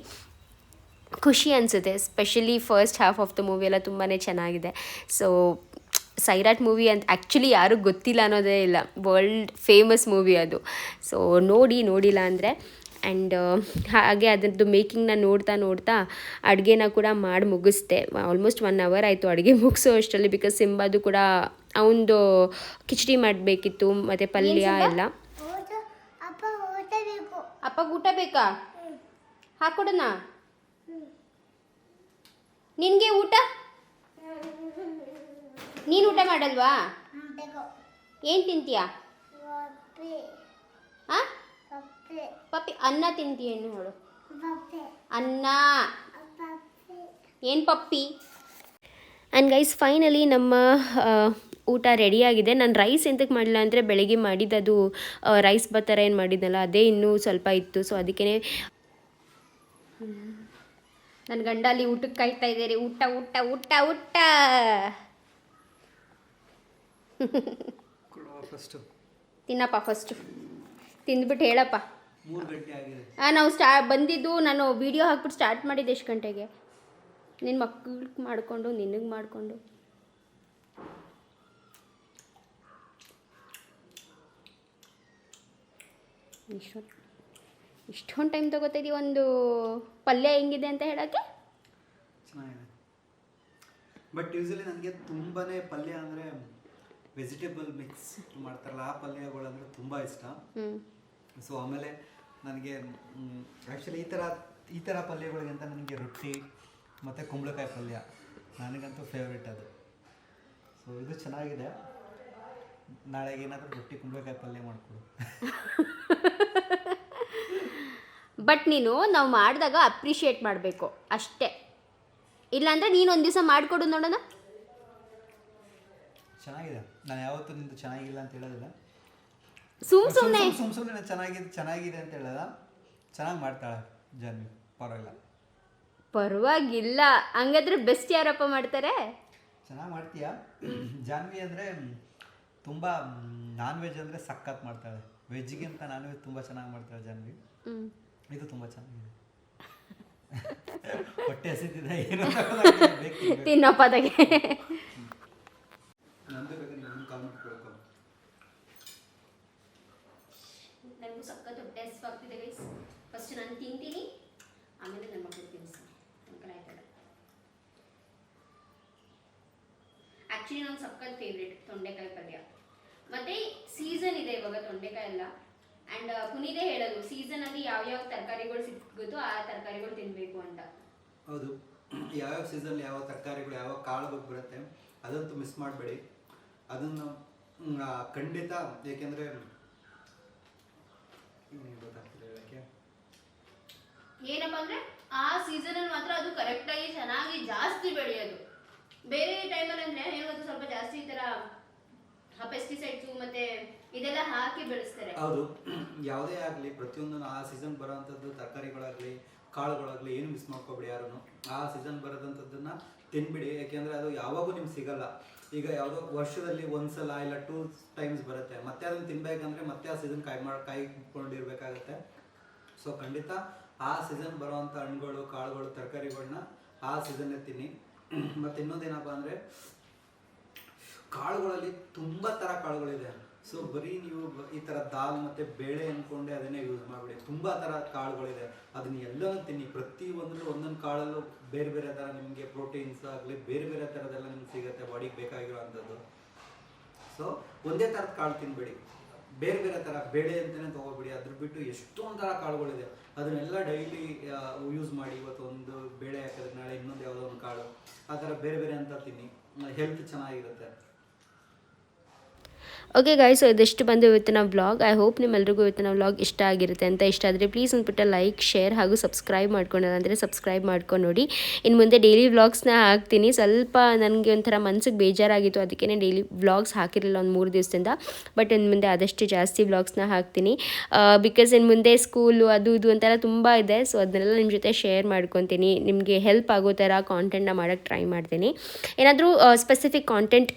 ಖುಷಿ ಅನಿಸುತ್ತೆ specially first half of the movie ಎಲ್ಲ ತುಂಬಾ ಚೆನ್ನಾಗಿದೆ. ಸೊ ಸೈರಾಟ್ ಮೂವಿ ಅಂತ ಆ್ಯಕ್ಚುಲಿ ಯಾರೂ ಗೊತ್ತಿಲ್ಲ ಅನ್ನೋದೇ ಇಲ್ಲ. ವರ್ಲ್ಡ್ ಫೇಮಸ್ ಮೂವಿ ಅದು. ಸೊ ನೋಡಿ ನೋಡಿಲ್ಲ ಅಂದರೆ ಆ್ಯಂಡ್ ಹಾಗೆ ಅದರದ್ದು ಮೇಕಿಂಗ್ನ ನೋಡ್ತಾ ನೋಡ್ತಾ ಅಡುಗೆನ ಕೂಡ ಮಾಡಿ ಮುಗಿಸ್ದೆ. ಆಲ್ಮೋಸ್ಟ್ ಒನ್ ಅವರ್ ಆಯಿತು ಅಡುಗೆ ಮುಗಿಸೋ ಅಷ್ಟರಲ್ಲಿ ಬಿಕಾಸ್ ಸಿಂಬಾದು ಕೂಡ ಅವನದು ಕಿಚಡಿ ಮಾಡಬೇಕಿತ್ತು ಮತ್ತು ಪಲ್ಯ ಎಲ್ಲ. ಅಪ್ಪ ಊಟ ಬೇಕಾ? ಹಾಕೊಡೋಣ? ನಿನಗೆ ಊಟ? ನೀನು ಊಟ ಮಾಡಲ್ವಾ? ಏನು ತಿಂತೀಯಾ? ಪಪ್ಪಿ ಅನ್ನ ತಿಂತೀಯ ನೋಡು ಹೇಳು. ಅನ್ನ. ಏನು ಪಪ್ಪಿ? ಆ್ಯಂಡ್ ಗೈಸ್ ಫೈನಲಿ ನಮ್ಮ ಊಟ ರೆಡಿಯಾಗಿದೆ. ನಾನು ರೈಸ್ ಎಂತಕ್ಕೆ ಮಾಡಿಲ್ಲ ಅಂದರೆ ಬೆಳಗ್ಗೆ ಮಾಡಿದ್ದು ರೈಸ್ ಬತ್ತರ ಏನು ಮಾಡಿದ್ನಲ್ಲ ಅದೇ ಇನ್ನೂ ಸ್ವಲ್ಪ ಇತ್ತು. ಸೊ ಅದಕ್ಕೇ ನನ್ನ ಗಂಡ ಅಲ್ಲಿ ಊಟಕ್ಕೆ ಕಾಯ್ತಾ ಇದ್ದೀರಿ. ಊಟ ಊಟ ಊಟ ಊಟ. ತಿನ್ನಪ್ಪ ಫಸ್ಟು ತಿಂದ್ಬಿಟ್ಟು ಹೇಳಪ್ಪ. ಹಾಂ ನಾವು ಸ್ಟಾ ಬಂದಿದ್ದು ನಾನು ವಿಡಿಯೋ ಹಾಕ್ಬಿಟ್ಟು ಸ್ಟಾರ್ಟ್ ಮಾಡಿದ್ದೆ ಎಷ್ಟು ಗಂಟೆಗೆ? ನಿನ್ನ ಮಕ್ಳಿಗೆ ಮಾಡಿಕೊಂಡು ನಿನಗೆ ಮಾಡಿಕೊಂಡು. ಇಷ್ಟೊಂದು ಇಷ್ಟೊಂದು ಟೈಮ್ ತೊಗೋತಿದ್ದೀವಿ ಒಂದು ಪಲ್ಯ ಹೆಂಗಿದೆ ಅಂತ ಹೇಳಕ್ಕೆ? ಚೆನ್ನಾಗಿದೆ. ಬಟ್ ಯೂಸಲಿ ನನಗೆ ತುಂಬಾ ಪಲ್ಯ ಅಂದರೆ ವೆಜಿಟೇಬಲ್ ಮಿಕ್ಸ್ ಮಾಡ್ತಾರಲ್ಲ ಆ ಪಲ್ಯಗಳು ಅಂದರೆ ತುಂಬ ಇಷ್ಟ. ಸೊ ಆಮೇಲೆ ನನಗೆ ಆ್ಯಕ್ಚುಲಿ ಈ ಥರ ಈ ಥರ ಪಲ್ಯಗಳಿಗಿಂತ ನನಗೆ ರೊಟ್ಟಿ ಮತ್ತು ಕುಂಬಳಕಾಯಿ ಪಲ್ಯ ನನಗಂತೂ ಫೇವ್ರೇಟ್ ಅದು. ಸೊ ಇದು ಚೆನ್ನಾಗಿದೆ. ನಾಳೆಗೆ ಏನಾದರೂ ರೊಟ್ಟಿ ಕುಂಬಳಕಾಯಿ ಪಲ್ಯ ಮಾಡಿಕೊಡು. ಬಟ್ ನೀನು ನಾವು ಮಾಡಿದಾಗ ಅಪ್ರಿಷಿಯೇಟ್ ಮಾಡಬೇಕು ಅಷ್ಟೇ. ಇಲ್ಲಾಂದರೆ ನೀನು ಒಂದು ದಿವಸ ಮಾಡಿಕೊಡು ನೋಡೋಣ? ಚೆನ್ನಾಗಿದೆ. ನಾನು ಯಾವತ್ತೂ ನಿಂದು ಚೆನ್ನಾಗಿಲ್ಲ ಅಂತ ಹೇಳೋದಿಲ್ಲ. ಸುಮ್ ಸುಮ್ಮನೆ ಸುಮ್ ಸುಮ್ಮನೆ ಚೆನ್ನಾಗಿದೆ ಚೆನ್ನಾಗಿದೆ ಅಂತ ಹೇಳೋದ ಚೆನ್ನಾಗಿ ಮಾಡ್ತಾಳೆ ಜನ್ವಿ ಪರವಾಗಿಲ್ಲ. ಪರವಾಗಿಲ್ಲ. ಹಂಗಾದ್ರೆ ಬೆಸ್ಟ್ ಯಾರಪ್ಪ ಮಾಡ್ತಾರೆ? ಚೆನ್ನಾಗಿ ಮಾಡ್ತೀಯಾ? ಜಾನ್ವಿ ಅಂದರೆ ತುಂಬ ನಾನ್ ವೆಜ್ ಅಂದರೆ ಸಖತ್ ಮಾಡ್ತಾಳೆ. ವೆಜ್ಗಿಂತ ನಾನ್ ವೆಜ್ ತುಂಬ ಚೆನ್ನಾಗಿ ಮಾಡ್ತಾಳೆ ಜಾನ್ವಿ. ಇದು ತುಂಬ ಚೆನ್ನಾಗಿದೆ. ಹೊಟ್ಟೆ ಹಸಿತಿದೆ ಏನು ತಿನ್ನಪ್ಪ ಅದಕ್ಕೆ ನಂದು ಬೇಕಾದ್ರೆ ನನ್ನ ಕಾಮೆಂಟ್ ಕೇಳ್ಕೊ. ನನಗೂ ಸಖತ್ ಹೊಟ್ಟೆ ಹಸ್ವಾಗ್ತಿದೆ ಗೈಸ್ ಫಸ್ಟ್ ನಾನು ತಿಂತೀನಿ ಆಮೇಲೆ ನನ್ನ ಮಕ್ಕಳು ತಿನ್ನಿಸ್ತೀನಿ ಆಯ್ತಲ್ಲ. ಆ್ಯಕ್ಚುಲಿ ಸಖತ್ ಫೇವ್ರೇಟ್ ತೊಂಡೆಕಾಯಿ ಪಲ್ಯ. ಮತ್ತೆ ಸೀಸನ್ ಇದೆ ಇವಾಗ ತೊಂಡೆಕಾಯಿ ಎಲ್ಲ ಆ್ಯಂಡ್ ಪುನೀದೇ ಹೇಳೋದು ಯಾವ ಯಾವ ತರಕಾರಿಗಳು ಸಿಗುತ್ತೋ ಆ ತರಕಾರಿಗಳು ತಿನ್ನಬೇಕು ಅಂತ. ಹೌದು. ಯಾವ್ಯಾವ ಸೀಸನ್ ಯಾವ ತರಕಾರಿಗಳು ಯಾವ ಕಾಳುಗಳು ಬರುತ್ತೆ ಅದಂತೂ ಮಿಸ್ ಮಾಡಬೇಡಿ. ಅದನ್ನು ಖಂಡಿತ ಏಕೆಂದರೆ ಗೊತ್ತಾಗ್ತಿಲ್ಲ ಏನಪ್ಪ ಅಂದ್ರೆ ಆ ಸೀಸನ್ ಅಲ್ಲಿ ಮಾತ್ರ ಅದು ಕರೆಕ್ಟಾಗಿ ಚೆನ್ನಾಗಿ ಜಾಸ್ತಿ ಬೆಳೆಯೋದು. ಬೇರೆ ಟೈಮಲ್ಲಿ ಅಂದ್ರೆ ಏನು ಸ್ವಲ್ಪ ಜಾಸ್ತಿ ಈ ತರ ಪೆಸ್ಟಿಸೈಡ್ಸು ಮತ್ತೆ ಇದೆಲ್ಲ ಹಾಕಿ ಬೆಳೆಸ್ತಾರೆ. ಹೌದು. ಯಾವುದೇ ಆಗಲಿ, ಪ್ರತಿಯೊಂದನ್ನು ಆ ಸೀಸನ್ ಬರೋವಂಥದ್ದು ತರಕಾರಿಗಳಾಗಲಿ, ಕಾಳುಗಳಾಗಲಿ ಏನು ಮಿಸ್ ಮಾಡ್ಕೋಬಿಡಿ ಯಾರನ್ನು. ಆ ಸೀಸನ್ ಬರೋದಂಥದ್ದನ್ನ ತಿನ್ಬಿಡಿ. ಯಾಕೆಂದರೆ ಅದು ಯಾವಾಗೂ ನಿಮ್ಗೆ ಸಿಗಲ್ಲ. ಈಗ ಯಾವುದೋ ವರ್ಷದಲ್ಲಿ ಒಂದ್ಸಲ ಇಲ್ಲ ಟೂ ಟೈಮ್ಸ್ ಬರುತ್ತೆ. ಮತ್ತೆ ಅದನ್ನು ತಿನ್ಬೇಕಂದ್ರೆ ಮತ್ತೆ ಆ ಸೀಸನ್ ಕಾಯಿ ಮಾಡಿ ಕಾಯ್ಕೊಂಡಿರ್ಬೇಕಾಗತ್ತೆ. ಸೊ ಖಂಡಿತ ಆ ಸೀಸನ್ ಬರುವಂಥ ಹಣ್ಣುಗಳು, ಕಾಳುಗಳು ತರಕಾರಿಗಳನ್ನ ಆ ಸೀಸನ್ನೇ ತಿನ್ನಿ. ಮತ್ತು ಇನ್ನೊಂದೇನಪ್ಪ ಅಂದರೆ, ಕಾಳುಗಳಲ್ಲಿ ತುಂಬ ಥರ ಕಾಳುಗಳಿದೆ. ಸೊ ಬರೀ ನೀವು ಈ ಥರ ದಾಲ್ ಮತ್ತು ಬೇಳೆ ಅಂದ್ಕೊಂಡೆ ಅದನ್ನೇ ಯೂಸ್ ಮಾಡಿಬಿಡಿ. ತುಂಬ ಥರ ಕಾಳುಗಳಿದೆ. ಅದನ್ನ ಎಲ್ಲನೂ ತಿನ್ನಿ. ಪ್ರತಿ ಒಂದರಲ್ಲೂ ಒಂದೊಂದು ಕಾಳಲ್ಲೂ ಬೇರೆ ಬೇರೆ ಥರ ನಿಮಗೆ ಪ್ರೋಟೀನ್ಸ್ ಆಗಲಿ, ಬೇರೆ ಬೇರೆ ಥರದೆಲ್ಲ ನಿಮ್ಗೆ ಸಿಗುತ್ತೆ ಬಾಡಿಗೆ ಬೇಕಾಗಿರೋ ಅಂಥದ್ದು. ಸೊ ಒಂದೇ ಥರದ ಕಾಳು ತಿನ್ಬೇಡಿ. ಬೇರೆ ಬೇರೆ ಥರ ಬೇಳೆ ಅಂತಲೇ ತಗೋಬೇಡಿ. ಅದ್ರ ಬಿಟ್ಟು ಎಷ್ಟೊಂದು ಥರ ಕಾಳುಗಳಿದೆ. ಅದನ್ನೆಲ್ಲ ಡೈಲಿ ಯೂಸ್ ಮಾಡಿ ಇವತ್ತು ಒಂದು ಬೇಳೆ ಹಾಕಿದ್ರೆ ನಾಳೆ ಇನ್ನೊಂದು ಯಾವುದೋ ಒಂದು ಕಾಳು. ಆ ಥರ ಬೇರೆ ಬೇರೆ ಅಂತ ತಿನ್ನಿ. ಹೆಲ್ತ್ ಚೆನ್ನಾಗಿರುತ್ತೆ. ಓಕೆ ಗಾಯ್ಸ್ ಇದೆಷ್ಟು ಬಂದು ಇವತ್ತಿನ ವ್ಲಾಗ್ ಐ ಹೋಪ್ ನಿಮ್ಮೆಲ್ರಿಗೂ ಇವತ್ತಿನ ವ್ಲಾಗ್ ಇಷ್ಟ ಆಗಿರುತ್ತೆ ಅಂತ ಇಷ್ಟ ಆದರೆ ಪ್ಲೀಸ್ ಅಂದ್ಬಿಟ್ಟು ಲೈಕ್ ಶೇರ್ ಹಾಗೂ ಸಬ್ಸ್ಕ್ರೈಬ್ ಮಾಡ್ಕೊಂಡಿಲ್ಲ ಅಂದರೆ ಸಬ್ಸ್ಕ್ರೈಬ್ ಮಾಡ್ಕೊಂಡು ನೋಡಿ. ಇನ್ನು ಮುಂದೆ ಡೈಲಿ ವ್ಲಾಗ್ಸ್ನ ಹಾಕ್ತೀನಿ. ಸ್ವಲ್ಪ ನನಗೆ ಒಂಥರ ಮನ್ಸಿಗೆ ಬೇಜಾರಾಗಿತ್ತು. ಅದಕ್ಕೇ ಡೈಲಿ ವ್ಲಾಗ್ಸ್ ಹಾಕಿರಲಿಲ್ಲ ಒಂದು ಮೂರು ದಿವಸದಿಂದ. ಬಟ್ ಇನ್ನು ಮುಂದೆ ಆದಷ್ಟು ಜಾಸ್ತಿ ವ್ಲಾಗ್ಸ್ನ ಹಾಕ್ತೀನಿ. ಬಿಕಾಸ್ ಇನ್ನು ಮುಂದೆ ಸ್ಕೂಲು ಅದು ಇದು ಅಂತೆಲ್ಲ ತುಂಬ ಇದೆ. ಸೊ ಅದನ್ನೆಲ್ಲ ನಿಮ್ಮ ಜೊತೆ ಶೇರ್ ಮಾಡ್ಕೊತೀನಿ. ನಿಮಗೆ ಹೆಲ್ಪ್ ಆಗೋ ಥರ ಕಾಂಟೆಂಟ್ನ ಮಾಡೋಕ್ಕೆ ಟ್ರೈ ಮಾಡ್ತೀನಿ. ಏನಾದರೂ ಸ್ಪೆಸಿಫಿಕ್ ಕಾಂಟೆಂಟ್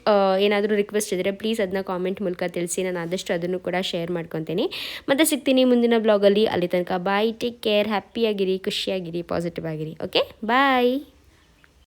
ಏನಾದರೂ ರಿಕ್ವೆಸ್ಟ್ ಇದ್ದರೆ ಪ್ಲೀಸ್ ಅದನ್ನ ಕಾಮೆಂಟ್ ಮೂಲಕ ತಿಳಿಸಿ, ನಾನು ಆದಷ್ಟು ಅದನ್ನು ಕೂಡ ಶೇರ್ ಮಾಡ್ಕೊತೀನಿ. ಮತ್ತೆ ಸಿಗ್ತೀನಿ ಮುಂದಿನ ಬ್ಲಾಗಲ್ಲಿ ಅಲ್ಲಿ. ತನಕ ಬಾಯ್ ಟೇಕ್ ಕೇರ್ ಹ್ಯಾಪಿಯಾಗಿರಿ ಖುಷಿಯಾಗಿರಿ ಪಾಸಿಟಿವ್ ಆಗಿರಿ. Okay bye